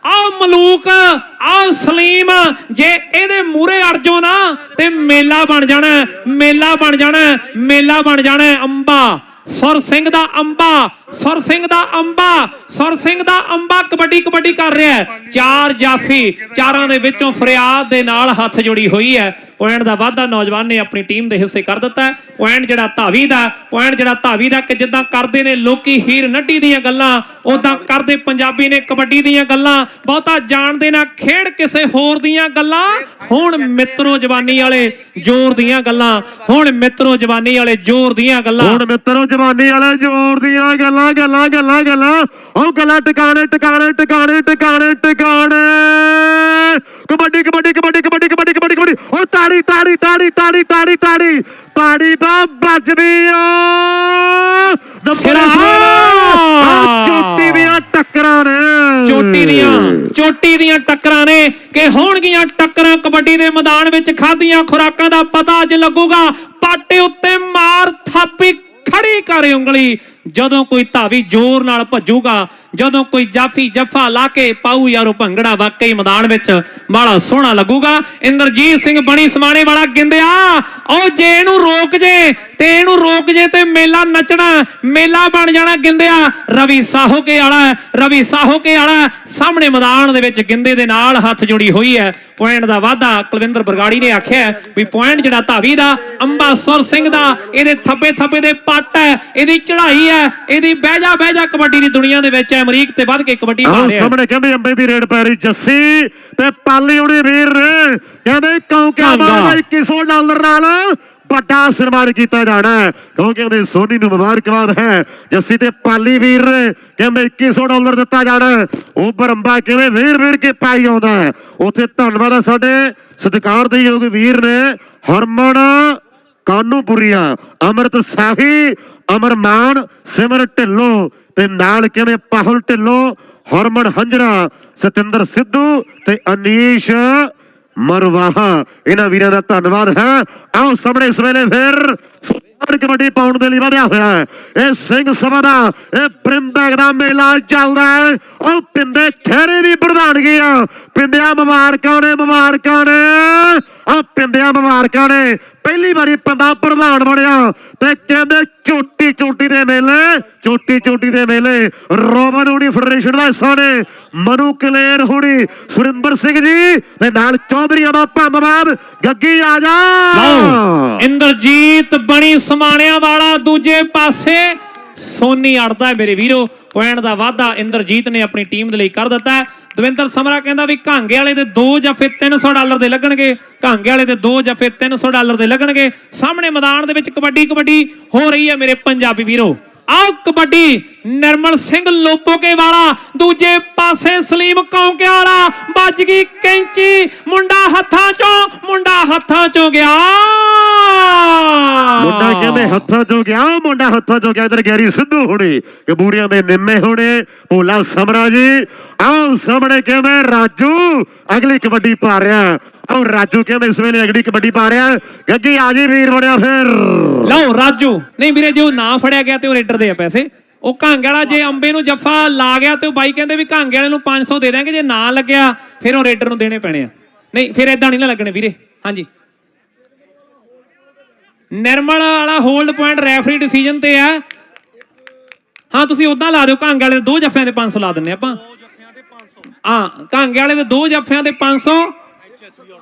ਆਓ ਮਲੂਕ ਆਓ ਸਲੀਮ, ਜੇ ਇਹਦੇ ਮੂਰੇ ਅੜ ਨਾ, ਤੇ ਮੇਲਾ ਬਣ ਜਾਣਾ ਮੇਲਾ ਬਣ ਜਾਣਾ ਮੇਲਾ ਬਣ ਜਾਣਾ ਅੰਬਾ। ਸੁਰ ਸਿੰਘ ਦਾ ਅੰਬਾ, ਸੁਰ ਸਿੰਘ ਦਾ ਅੰਬਾ, ਸੁਰ ਸਿੰਘ ਦਾ ਅੰਬਾ ਕਬੱਡੀ ਕਬੱਡੀ ਕਰ ਰਿਹਾ ਹੈ। ਚਾਰ ਜਾਫੀ, ਚਾਰਾਂ ਦੇ ਵਿੱਚੋਂ ਫਰਿਆਦ ਦੇ ਨਾਲ ਹੱਥ ਜੋੜੀ ਹੋਈ ਹੈ। ਪੁਆਇੰਟ ਦਾ ਵਾਧਾ ਨੌਜਵਾਨ ਨੇ ਆਪਣੀ ਟੀਮ ਦੇ ਹਿੱਸੇ ਕਰ ਦਿੱਤਾ ਹੈ। ਪੁਆਇੰਟ ਜਿਹੜਾ ਧਾਵੀ ਦਾ, ਪੁਆਇੰਟ ਜਿਹੜਾ ਧਾਵੀ ਦਾ ਕਿ ਜਿੱਦਾਂ ਕਰਦੇ ਨੇ ਲੋਕੀ ਹੀਰ ਨੱਡੀ ਦੀਆਂ ਗੱਲਾਂ ਉਦਾਂ ਕਰਦੇ ਪੰਜਾਬੀ ਨੇ ਕਬੱਡੀ ਦੀਆਂ ਗੱਲਾਂ, ਬਹੁਤਾ ਜਾਣਦੇ ਨਾ ਖੇਡ ਕਿਸੇ ਹੋਰ ਦੀਆਂ ਗੱਲਾਂ। ਹੁਣ ਮਿੱਤਰੋ ਜਵਾਨੀ ਵਾਲੇ ਜ਼ੋਰ ਦੀਆਂ ਗੱਲਾਂ, ਹੁਣ ਮਿੱਤਰੋ ਜਵਾਨੀ ਵਾਲੇ ਜ਼ੋਰ ਦੀਆਂ ਗੱਲਾਂ। ਹੁਣ ਮਿੱਤਰੋ ਜਵਾਨੀ ਵਾਲੇ ਜ਼ੋਰ ਦੀਆਂ ਗੱਲਾਂ ਗੱਲਾਂ ਗੱਲਾਂ ਗੱਲਾਂ। ਉਹ ਗੱਲਾਂ ਟਿਕਾਣੇ ਟਿਕਾਣੇ ਟਿਕਾਣੇ ਟਿਕਾਣੇ ਟਿਕਾਣੇ। ਕਬੱਡੀ ਕਬੱਡੀ ਕਬੱਡੀ ਕਬੱਡੀ ਕਬੱਡੀ ਕਬੱਡੀ ਕਬੱਡੀ। ਉਹ ਤਾੜੀ ਤਾੜੀ ਤਾੜੀ ਤਾੜੀ ਤਾੜੀ ਤਾੜੀ। ਤਾੜੀ ਦਾ ਵੱਜਦੀ ਆ। ਚੋਟੀ ਦੀਆਂ ਟੱਕਰਾਂ ਨੇ। ਚੋਟੀ ਦੀਆਂ ਚੋਟੀ ਦੀਆਂ ਟੱਕਰਾਂ ਨੇ ਕਿ ਹੋਣਗੀਆਂ ਟੱਕਰਾਂ ਕਬੱਡੀ ਦੇ ਮੈਦਾਨ ਵਿੱਚ ਖਾਧੀਆਂ ਖੁਰਾਕਾਂ ਦਾ ਪਤਾ ਅੱਜ ਲੱਗੂਗਾ। ਪਾਟੇ ਉੱਤੇ ਮਾਰ ਥਾਪੀ ਖੜੀ ਕਰ ਉਂਗਲੀ। ਜਦੋਂ ਕੋਈ ਧਾਵੀ ਜ਼ੋਰ ਨਾਲ ਭੱਜੂਗਾ ਜਦੋਂ ਕੋਈ ਜਾਫੀ ਜੱਫਾ ਲਾ ਕੇ ਪਾਊ ਯਾਰੋ ਭੰਗੜਾ ਵਾਕਈ ਮੈਦਾਨ ਵਿੱਚ ਬਾਲਾ ਸੋਹਣਾ ਲੱਗੂਗਾ। ਇੰਦਰਜੀਤ ਸਿੰਘ ਬਣੀ ਸਮਾਣੇ ਵਾਲਾ ਗਿੰਦਿਆ ਉਹ ਜੇ ਇਹਨੂੰ ਰੋਕ ਜੇ ਤੇ ਇਹਨੂੰ ਰੋਕ ਜੇ ਤੇ ਮੇਲਾ ਨੱਚਣਾ ਮੇਲਾ ਬਣ ਜਾਣਾ ਗਿੰਦਿਆ। ਰਵੀ ਸਾਹੋਕੇ ਵਾਲਾ ਹੈ, ਰਵੀ ਸਾਹੋਕੇ ਵਾਲਾ ਹੈ। ਸਾਹਮਣੇ ਮੈਦਾਨ ਦੇ ਵਿੱਚ ਗਿੰਦੇ ਦੇ ਨਾਲ ਹੱਥ ਜੋੜੀ ਹੋਈ ਹੈ। ਪੁਆਇੰਟ ਦਾ ਵਾਧਾ ਕੁਲਵਿੰਦਰ ਬਰਗਾੜੀ ਨੇ ਆਖਿਆ ਵੀ ਪੁਆਇੰਟ ਜਿਹੜਾ ਧਾਵੀ ਦਾ ਅੰਬਾਸੁਰ ਸਿੰਘ ਦਾ ਇਹਦੇ ਥੱਪੇ ਥੱਪੇ ਦੇ ਪੱਟ ਹੈ ਇਹਦੀ ਚੜ੍ਹਾਈ ਹੈ ਇਹਦੀ ਬਹਿ ਜਾ ਬਹਿ ਜਾ ਕਬੱਡੀ ਦੀ ਦੁਨੀਆ ਦੇ ਵਿੱਚ ਅਮਰੀਕ ਤੇ ਵੱਧ ਕੇ ਕਬੱਡੀ ਪਾ ਰਿਹਾ। ਸਾਹਮਣੇ ਕਹਿੰਦੇ ਅੰਬੇ ਦੀ ਰੇਡ ਪੈ ਰਹੀ ਜੱਸੀ ਤੇ ਪਾਲੀ ਉਹਨੇ ਵੀਰ ਨੇ ਕਹਿੰਦੇ ਕੌਂਕਿਆ ਕਾਂਗਾ। ਮਾਰਾ 2100 ਡਾਲਰ ਨਾਲ ਵੱਡਾ ਸਨਮਾਨ ਕੀਤਾ ਜਾਣਾ ਕਿਉਂਕਿ ਉਹਦੇ ਸੋਨੀ ਨੂੰ ਮੁਬਾਰਕਬਾਦ ਹੈ ਜੱਸੀ ਤੇ ਪਾਲੀ ਵੀਰ ਨੇ ਕਹਿੰਦੇ 2100 ਡਾਲਰ ਦਿੱਤਾ ਜਾਣਾ। ਉਹ ਬਰੰਬਾ ਕਿਵੇਂ ਵੀਰ ਵੀਰ ਕੇ ਪਾਈ ਆਉਂਦਾ ਉੱਥੇ ਧੰਨਵਾਦ ਸਾਡੇ ਸਤਿਕਾਰ ਦੇ ਯੋਗ ਵੀਰ ਨੇ ਹਰਮਨ ਕਾਨੂਪੁਰੀਆ ਅਮਰਤ ਸਾਹੀ ਅਮਰਮਾਨ ਸਿਮਰ ਢਿੱਲੋਂ ਤੇ ਨਾਲ ਕਹਿੰਦੇ ਪਾਹੁਲ ਢਿੱਲੋਂ? ਹਰਮਨ ਹੰਜਰਾ, ਸਤਿੰਦਰ ਸਿੱਧੂ ਤੇ ਅਨੀਸ਼ ਮਰਵਾਹਾ। ਇਹਨਾਂ ਵੀਰਾਂ ਦਾ ਧੰਨਵਾਦ ਹੈ। ਆਓ ਸਾਹਮਣੇ ਇਸ ਵੇਲੇ ਫਿਰ ਸੁਪਰ ਕਬੱਡੀ ਪਾਉਣ ਦੇ ਲਈ ਵਧਿਆ ਹੋਇਆ ਹੈ। ਇਹ ਸਿੰਘ ਸਭਾ ਦਾ, ਇਹ ਬ੍ਰਿੰਦਕ ਦਾ ਮੇਲਾ ਚੱਲਦਾ ਹੈ। ਉਹ ਪਿੰਦੇ ਖੇਰੇ ਦੀ ਪ੍ਰਧਾਨਗੀ ਆ। ਪਿੰਡਿਆਂ ਮੁਬਾਰਕਾਂ ਨੇ ਮੁਬਾਰਕਾਂ ਨੇ। ਆ ਪਿੰਡਿਆਂ ਮੁਬਾਰਕਾਂ ਨੇ। ਪਹਿਲੀ ਵਾਰੀ ਪਿੰਡਾ ਪ੍ਰਧਾਨ ਬਣਿਆ ਤੇ ਕਹਿੰਦੇ ਚੋਟੀ ਚੋਟੀ ਦੇ ਮੇਲੇ, ਚੋਟੀ ਚੋਟੀ ਦੇ ਮੇਲੇ। ਰੋਮਨ ਹੁਣੀ ਫੈਡਰੇਸ਼ਨ ਦਾ ਹਿੱਸਾ ਨੇ, ਮਨੂ ਕਲੇਰ ਹੁਣੀ, ਸੁਰਿੰਦਰ ਸਿੰਘ ਜੀ ਤੇ ਨਾਲ ਚੌਧਰੀ ਦਾ ਧੰਨਵਾਦ। ਗੱਗੀ ਆ ਜਾ। ਇੰਦਰਜੀਤ ਬਣੀ ਸਮਾਣਿਆਂ ਵਾਲਾ ਦੂਜੇ ਪਾਸੇ। ਸੋਨੀ ਅੜਦਾ ਮੇਰੇ ਵੀਰੋ, ਪੁਆਇੰਟ ਦਾ ਵਾਧਾ ਇੰਦਰਜੀਤ ਨੇ ਆਪਣੀ ਟੀਮ ਦੇ ਲਈ ਕਰ ਦਿੱਤਾ ਦਵਿੰਦਰ ਸਮਰਾ ਕਹਿੰਦਾ ਵੀ ਘਾਂਗੇ ਵਾਲੇ ਦੇ 2 ਜਫੇ 300 ਡਾਲਰ ਦੇ ਲੱਗਣਗੇ। ਘਾਂਗੇ ਵਾਲੇ ਦੇ 2 ਜਫੇ 300 ਡਾਲਰ ਦੇ ਲੱਗਣਗੇ। ਸਾਹਮਣੇ ਮੈਦਾਨ ਦੇ ਵਿੱਚ ਕਬੱਡੀ ਕਬੱਡੀ ਹੋ ਰਹੀ ਹੈ ਮੇਰੇ ਪੰਜਾਬੀ ਵੀਰੋ। ਆਓ ਕਬੱਡੀ ਨਰਮਲ ਸਿੰਘ ਲੋਪੋਕੇ ਵਾਲਾ, ਦੂਜੇ ਪਾਸੇ ਸਲੀਮ ਕੌਂਕੇ ਵਾਲਾ, ਵੱਜ ਗਈ ਕੈਂਚੀ, ਮੁੰਡਾ ਹੱਥਾਂ ਚੋਂ, ਮੁੰਡਾ ਹੱਥਾਂ ਚੋਂ ਗਿਆ। ਮੁੰਡਾ ਕਹਿੰਦੇ ਹੱਥਾਂ ਚੋਂ ਗਿਆ, ਮੁੰਡਾ ਹੱਥਾਂ ਚੋਂ ਗਿਆ, ਇਧਰ ਗੈਰੀ ਸਿੱਧੂ ਹੁਣੇ ਕਬੂਰੀਆਂ ਦੇ ਨਿੰਮੇ ਹੁਣੇ, ਭੋਲਾ ਸਮਰਾ ਜੀ। ਆਓ ਸਾਹਮਣੇ ਕਹਿੰਦੇ ਰਾਜੂ, ਅਗਲੀ ਕਬੱਡੀ ਪਾ ਰਿਹਾ। ਆਓ ਰਾਜੂ ਕਹਿੰਦੇ ਇਸ ਵੇਲੇ ਅਗਲੀ ਕਬੱਡੀ ਪਾ ਰਿਹਾ। ਗੱਗੀ ਆ ਜੀ, ਵੀਰ ਬਣਿਆ ਫਿਰ। ਲਓ, ਰਾਜੂ। ਨਹੀਂ ਵੀਰੇ, ਜੇ ਉਹ ਨਾ ਫੜਿਆ ਗਿਆ ਤੇ ਉਹ ਰੇਡਰ ਦੇ ਆ ਪੈਸੇ। ਉਹ ਘਾਂਗੇ ਵਾਲਾ ਜੇ ਅੰਬੇ ਨੂੰ ਜੱਫਾ ਲਾ ਗਿਆ ਤੇ ਉਹ ਬਾਈ ਕਹਿੰਦੇ ਵੀ ਘਾਂਗੇ ਵਾਲੇ ਨੂੰ 500 ਦੇ ਦਾਂਗੇ ਜੇ ਨਾ ਲੱਗਿਆ, ਫਿਰ ਉਹ ਰੇਡਰ ਨੂੰ ਦੇਣੇ ਪੈਣੇ ਆ। ਨਹੀਂ, ਫਿਰ ਇਦਾਂ ਨਹੀਂ ਲੱਗਣੇ ਵੀਰੇ। ਹਾਂਜੀ। ਨਿਰਮਲ ਵਾਲਾ ਹੋਲਡ ਪੁਆਇੰਟ ਰੈਫਰੀ ਡਿਸੀਜਨ ਤੇ ਆ। ਹਾਂ, ਤੁਸੀਂ ਉਦਾਂ ਲਾ ਦਿਓ, ਘਾਂਗੇ ਵਾਲੇ ਦੇ ਦੋ ਜੱਫਿਆਂ ਦੇ 500 ਲਾ ਦਿੰਨੇ ਆਪਾਂ। ਹਾਂ, ਘਾਂਗੇ ਵਾਲੇ ਦੇ ਦੋ ਜੱਫਿਆਂ ਦੇ 500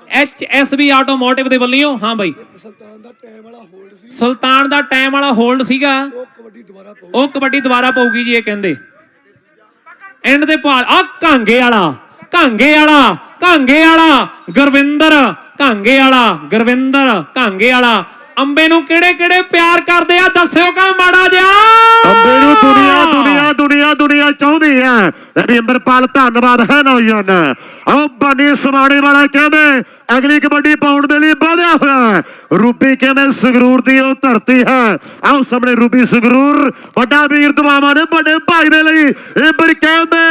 ਐਚਐਸਬੀ ਆਟੋਮੋਟਿਵ ਦੇ ਵੱਲੋਂ? ਹਾਂ ਬਾਈ। ਸੁਲਤਾਨ ਦਾ ਟਾਈਮ ਵਾਲਾ ਹੋਲਡ ਸੀ ਸੁਲਤਾਨ ਦਾ ਟਾਈਮ ਵਾਲਾ ਹੋਲਡ ਸੀਗਾ। ਉਹ ਕਬੱਡੀ ਦੁਬਾਰਾ ਪਾਉ ਉਹ ਕਬੱਡੀ ਦੁਬਾਰਾ ਪਊਗੀ ਜੀ, ਇਹ ਕਹਿੰਦੇ। ਐਂਡ ਦੇ ਭਾਲ ਆ ਕਾਂਗੇ ਵਾਲਾ ਕਾਂਗੇ ਵਾਲਾ ਕਾਂਗੇ ਵਾਲਾ, ਗੁਰਵਿੰਦਰ, ਕਾਂਗੇ ਵਾਲਾ, ਗੁਰਵਿੰਦਰ, ਕਾਂਗੇ ਵਾਲਾ। ਅੰਬੇ ਨੂੰ ਕਿਹੜੇ ਕਿਹੜੇ ਪਿਆਰ ਕਰਦੇ ਆ? ਦੱਸਿਓ ਕਾ ਮਾੜਾ ਜਿਹਾ। ਚਾਹੁੰਦੀ ਹੈ ਧੰਨਵਾਦ ਹੈ ਨੌਜਵਾਨ। ਆਓ ਬਾਨੀ ਸਮਾਣੇ ਵਾਲਾ ਕਹਿੰਦੇ, ਅਗਲੀ ਕਬੱਡੀ ਪਾਉਣ ਦੇ ਲਈ ਵਧਿਆ ਹੋਇਆ ਰੂਬੀ ਕਹਿੰਦੇ, ਸੰਗਰੂਰ ਦੀ ਉਹ ਧਰਤੀ ਹੈ। ਆਓ ਸਾਹਮਣੇ ਰੂਬੀ ਸੰਗਰੂਰ, ਵੱਡਾ ਵੀਰ ਦਵਾਵਾਂ ਨੇ ਵੱਡੇ ਭਾਈ ਦੇ ਲਈ ਇਹ ਬਰ ਕਹਿੰਦੇ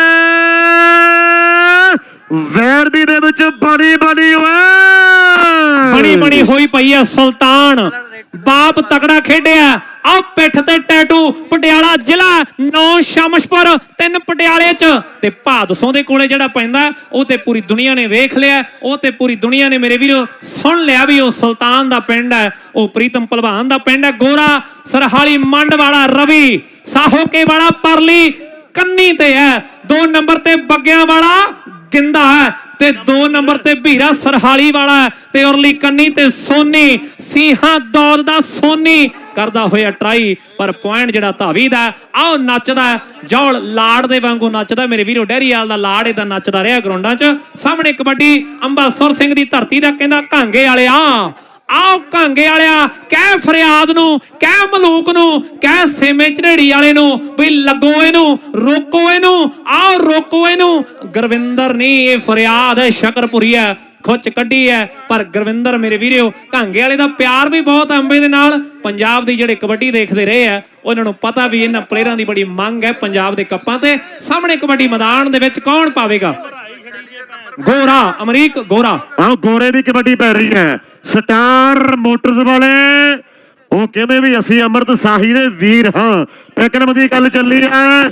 ਵੈਰਦੀ ਦੇ ਵਿੱਚ ਬਣੀ ਬਣੀ ਓਏ ਬਣੀ ਬਣੀ ਹੋਈ ਪਈ ਹੈ ਸੁਲਤਾਨ। ਬਾਪ ਤਗੜਾ ਖੇਡਿਆ, ਆ ਪਿੱਠ ਤੇ ਟੈਟੂ ਪਟਿਆਲਾ ਜ਼ਿਲ੍ਹਾ, ਨੌ ਸ਼ਮਸ਼ਪੁਰ, ਤਿੰਨ ਪਟਿਆਲੇ ਚ। ਤੇ ਭਾਦਸੋਂ ਦੇ ਕੋਲੇ ਜਿਹੜਾ ਪੈਂਦਾ, ਉਹ ਤੇ ਪੂਰੀ ਦੁਨੀਆ ਨੇ ਵੇਖ ਲਿਆ, ਉਹ ਤੇ ਪੂਰੀ ਦੁਨੀਆ ਨੇ ਮੇਰੇ ਵੀਰੋ ਸੁਣ ਲਿਆ ਵੀ ਉਹ ਸੁਲਤਾਨ ਦਾ ਪਿੰਡ ਹੈ, ਉਹ ਪ੍ਰੀਤਮ ਪਹਿਲਵਾਨ ਦਾ ਪਿੰਡ ਹੈ, ਗੋਰਾ ਸਰਹਾਲੀ ਮੰਡ ਵਾਲਾ ਰਵੀ, ਸਾਹੋਕੇ ਵਾਲਾ ਪਰਲੀ, ਕੰਨੀ ਤੇ ਹੈ, ਦੋ ਨੰਬਰ ਤੇ ਬੱਗਿਆਂ ਵਾਲਾ ਗਿੰਦਾ ਹੈ, ਤੇ 2 ਨੰਬਰ ਤੇ ਭੀਰਾ ਸਰਹਾਲੀ ਵਾਲਾ ਤੇ ਉਰਲੀ ਕੰਨੀ ਤੇ ਸੋਨੀ ਸੀਹਾ ਦੌਦ ਦਾ ਸੋਨੀ ਕਰਦਾ ਹੋਇਆ ਟਰਾਈ ਪਰ ਪੁਆਇੰਟ ਜਿਹੜਾ ਧਾਵੀ ਦਾ ਹੈ, ਨੱਚਦਾ ਜੌਲ ਲਾੜ ਦੇ ਵਾਂਗੂ ਨੱਚਦਾ ਮੇਰੇ ਵੀਰੋ ਡੈਰੀਵਾਲ ਦਾ ਲਾੜ ਇਹਦਾ ਨੱਚਦਾ ਰਿਹਾ ਗਰਾਊਂਡਾਂ 'ਚ। ਸਾਹਮਣੇ ਕਬੱਡੀ ਅੰਬਾਸੁਰ ਸਿੰਘ ਦੀ ਧਰਤੀ ਦਾ ਕਹਿੰਦਾ ਕਾਂਗੇ ਵਾਲਿਆ। ਆਓ ਕਾਂਗੇ ਵਾਲਿਆ ਕਹਿ ਫਰਿਆਦ ਨੂੰ ਕਹਿ ਮਲੂਕ ਨੂੰ ਕਹਿ ਸੇਮੇ ਝੜੇੜੀ ਵਾਲੇ ਨੂੰ ਵੀ ਲੱਗੋ ਇਹਨੂੰ ਰੋਕੋ ਇਹਨੂੰ ਆਓ ਰੋਕੋ ਇਹਨੂੰ। ਗੁਰਵਿੰਦਰ ਨਹੀਂ ਇਹ ਫਰਿਆਦ ਹੈ ਸ਼ਕਰਪੁਰੀ ਹੈ। ਖੁੱਚ ਕੱਢੀ ਹੈ। ਪਰ ਗੁਰਵਿੰਦਰ ਮੇਰੇ ਵੀਰਿਓ ਕਾਂਗੇ ਵਾਲੇ ਦਾ ਪਿਆਰ ਵੀ ਬਹੁਤ ਅੰਬੇ ਦੇ ਨਾਲ। ਪੰਜਾਬ ਦੀ ਜਿਹੜੇ ਕਬੱਡੀ ਦੇਖਦੇ ਰਹੇ ਆ, ਉਹਨਾਂ ਨੂੰ ਪਤਾ ਵੀ ਇਹਨਾਂ ਪਲੇਅਰਾਂ ਦੀ ਬੜੀ ਮੰਗ ਹੈ ਪੰਜਾਬ ਦੇ ਕੱਪਾਂ ਤੇ। ਸਾਹਮਣੇ ਕਬੱਡੀ ਮੈਦਾਨ ਦੇ ਵਿੱਚ ਕੌਣ ਪਾਵੇਗਾ? ਗੋਰਾ, ਅਮਰੀਕ ਗੋਰਾ। ਆਹ ਗੋਰੇ ਦੀ ਕਬੱਡੀ ਪੈ ਰਹੀ ਹੈ। ਸਟਾਰ ਮੋਟਰਸ ਵਾਲੇ, ਉਹ ਕਹਿੰਦੇ ਵੀ ਅਸੀਂ ਅੰਮ੍ਰਿਤ ਸਾਹੀ ਦੇ ਵੀਰ ਹਾਂ। ਇੱਕ ਦੀ ਗੱਲ ਚੱਲੀ ਹੈ।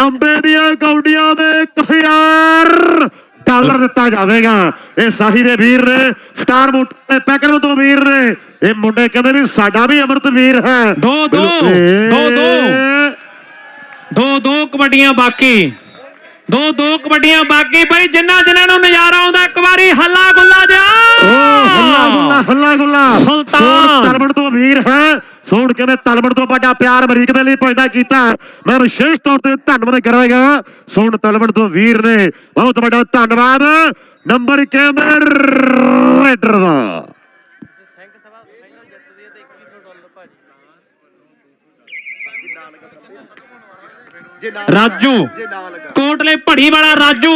ਅੰਬੇ ਦੀਆਂ ਕੌਡੀਆਂ ਦੇ 1000 ਡਾਲਰ ਦਿੱਤਾ ਜਾਵੇਗਾ। ਇਹ ਸਾਹੀ ਦੇ ਵੀਰ ਨੇ ਸਟਾਰ ਮੋਟ ਤੇ ਪੈਕਰ ਤੋਂ ਵੀਰ ਨੇ। ਇਹ ਮੁੰਡੇ ਕਹਿੰਦੇ ਵੀ ਸਾਡਾ ਵੀ ਅੰਮ੍ਰਿਤ ਵੀਰ ਹੈ। ਦੋ, ਦੋ, ਦੋ, ਦੋ। ਦੋ ਦੋ ਕਬੱਡੀਆਂ ਬਾਕੀ। ਦੋ ਦੋ ਕਬੱਡੀਆਂ ਬਾਕੀ। ਬਈ ਜਿੰਨਾ ਜਿਨ੍ਹਾਂ ਨੂੰ ਨਜ਼ਾਰਾ ਆਉਂਦਾ ਇੱਕ ਵਾਰੀ ਹੱਲਾ ਗੁੱਲਾ ਜਾ ਓ ਹੱਲਾ ਗੁੱਲਾ ਹੱਲਾ ਗੁੱਲਾ। ਸੁਲਤਾਨ। ਤਲਵਣ ਤੋਂ ਵੀਰ ਹੈ। ਸੋਹਣ ਕਹਿੰਦੇ ਤਲਵਣ ਤੋਂ ਵੱਡਾ ਪਿਆਰ ਅਮਰੀਕ ਦੇ ਲਈ ਪੈਦਾ ਕੀਤਾ। ਮੈਂ ਵਿਸ਼ੇਸ਼ ਤੌਰ ਤੇ ਧੰਨਵਾਦ ਕਰਾਂਗਾ। ਸੋਹਣ ਤਲਵਣ ਤੋਂ ਵੀਰ ਨੇ ਬਹੁਤ ਵੱਡਾ ਧੰਨਵਾਦ। ਨੰਬਰ ਕਹਿੰਦੇ ਰੇਡਰ ਦਾ। ਰਾਜੂ, ਕੋਟਲੇ ਭੜੀ ਵਾਲਾ ਰਾਜੂ,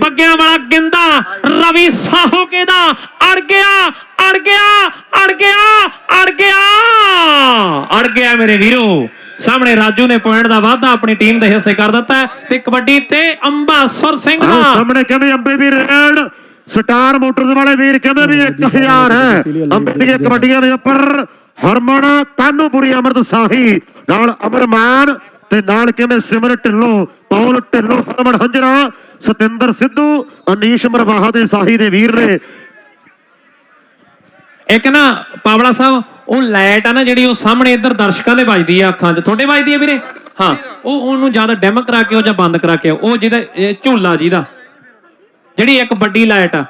ਬੱਗਿਆਂ ਵਾਲਾ ਗਿੰਦਾ, ਰਵੀ ਸਾਹੋਕੇ ਦਾ ਅੜ ਗਿਆ ਅੜ ਗਿਆ ਅੜ ਗਿਆ ਅੜ ਗਿਆ ਅੜ ਗਿਆ ਮੇਰੇ ਵੀਰੋ। ਸਾਹਮਣੇ ਰਾਜੂ ਨੇ ਪੁਆਇੰਟ ਦਾ ਵਾਅਦਾ ਆਪਣੀ ਟੀਮ ਦੇ ਹਿੱਸੇ ਕਰ ਦਿੱਤਾ ਤੇ ਕਬੱਡੀ ਤੇ ਅੰਬਾਸੁਰ ਸਿੰਘ ਦਾ। ਸਾਹਮਣੇ ਕਹਿੰਦੇ ਅੰਬੇ ਵੀ ਰੇਡ ਸਟਾਰ ਮੋਟਰਸ ਵਾਲੇ ਵੀਰ ਕਹਿੰਦੇ ਵੀ 1000 ਹੈ। ਅੰਬੇ ਦੀਆਂ ਕਬੱਡੀਆਂ ਦੇ ਉੱਪਰ ਹਰਮਨ ਤਾਨੂਪੁਰੀ ਅਮਰਤ ਸਾਹੀ, ਨਾਲ ਅਮਰਮਾਨ ਤੇ ਨਾਲ ਕਹਿੰਦੇ ਸਿਮਰ ਢਿੱਲੋਂ, ਪੌਲ ਢਿੱਲੋਂ, ਹਰਮਨ ਹੰਜਰਾ, ਸਤਿੰਦਰ ਸਿੱਧੂ, ਅਨੀਸ਼ ਮਰਵਾਹਾ ਦੇ ਸਾਹੀ ਦੇ ਵੀਰ ਨੇ। ਇੱਕ ਨਾ ਪਾਵਲਾ ਸਾਹਿਬ ਉਹ ਲਾਈਟ ਆ ਨਾ ਜਿਹੜੀ ਉਹ ਸਾਹਮਣੇ ਇੱਧਰ ਦਰਸ਼ਕਾਂ ਦੇ ਵੱਜਦੀ ਆ ਅੱਖਾਂ 'ਚ। ਤੁਹਾਡੇ ਵੱਜਦੀ ਆ ਵੀਰੇ? ਹਾਂ ਉਹ ਉਹਨੂੰ ਜ਼ਿਆਦਾ ਡੈਮ ਕਰਾ ਕੇ ਉਹ ਜਾਂ ਬੰਦ ਕਰਾ ਕੇ। ਉਹ ਜਿਹਦਾ ਝੂਲਾ ਜਿਹਦਾ। ਜਿਹੜੀ ਇੱਕ ਵੱਡੀ ਲਾਈਟ ਆ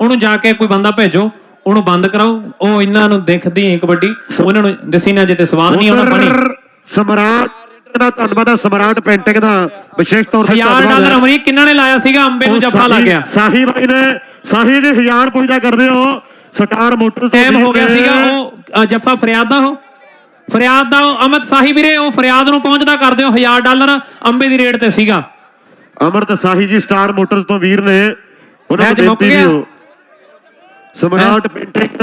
ਉਹਨੂੰ ਜਾ ਕੇ ਕੋਈ ਬੰਦਾ ਭੇਜੋ ਉਹਨੂੰ ਬੰਦ ਕਰਾਓ। ਉਹ ਇਹਨਾਂ ਨੂੰ ਦਿਖਦੀ ਹੈ ਕਬੱਡੀ। ਉਹਨਾਂ ਨੂੰ ਦਿਸੀ ਨਾ ਜੇ ਤੇ ਸਵਾਦ ਨਹੀਂ ਆਉਣਾ ਬਣੀ ਉੱਧਰ ਸਮਰਾਟ ਦਾ ਧੰਨਵਾਦ ਹੈ ਸਮਰਾਟ ਪੈਂਟਿੰਗ ਦਾ ਵਿਸ਼ੇਸ਼ ਤੌਰ ਤੇ ਹਜ਼ਾਰ ਧੰਨਵਾਦ ਡਾਲਰ। ਅਮਰੀਕ ਕਿੰਨਾ ਨੇ ਲਾਇਆ ਸੀਗਾ ਅੰਬੇ ਨੂੰ ਜੱਫਾ ਲੱਗ ਸਾਹੀ- ਗਿਆ। ਸਾਹੀ ਬਾਈ ਨੇ ਸਾਹੀ ਦੇ ਹਜ਼ਾਰ ਪੁੱਜਦਾ ਕਰਦੇ ਹੋ। ਸਟਾਰ ਮੋਟਰਸ ਤੋਂ ਟਾਈਮ ਹੋ ਗਿਆ। ਸੀਗਾ ਉਹ ਜੱਫਾ ਫਰਿਆਦ ਦਾ ਉਹ। ਫਰਿਆਦ ਦਾ ਉਹ ਅਮਿਤ ਸਾਹੀ ਵੀਰੇ ਉਹ ਫਰਿਆਦ ਨੂੰ ਪਹੁੰਚਦਾ ਕਰ ਦਿਓ 1000 ਡਾਲਰ ਅੰਬੇ ਦੀ ਰੇਟ ਤੇ ਸੀਗਾ। ਅਮਰਤ ਸਾਹੀ ਜੀ ਸਟਾਰ ਮੋਟਰਸ ਤੋਂ ਵੀਰ ਨੇ ਉਹਨਾਂ ਨੂੰ ਬੇਨਤੀ। ਦਿਓ ਸਮਰਾਟ ਪਿੰਟਿੰਗ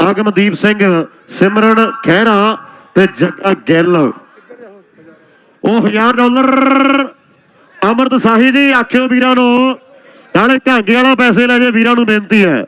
ਆਗਮਦੀਪ ਸਿੰਘ ਸਿਮਰਨ ਖਹਿਰਾ ਤੇ ਜੱਗਾ ਗਿੱਲ। ਉਹ 1000 ਡਾਲਰ। ਅਮਰਤ ਸਾਹੀ ਜੀ ਆਖਿਓ ਵੀਰਾਂ ਨੂੰ ਨਾਲੇ ਢਾਂਗੇ ਵਾਲਾ ਪੈਸੇ ਲੈ ਜੇ ਵੀਰਾਂ ਨੂੰ ਬੇਨਤੀ ਹੈ।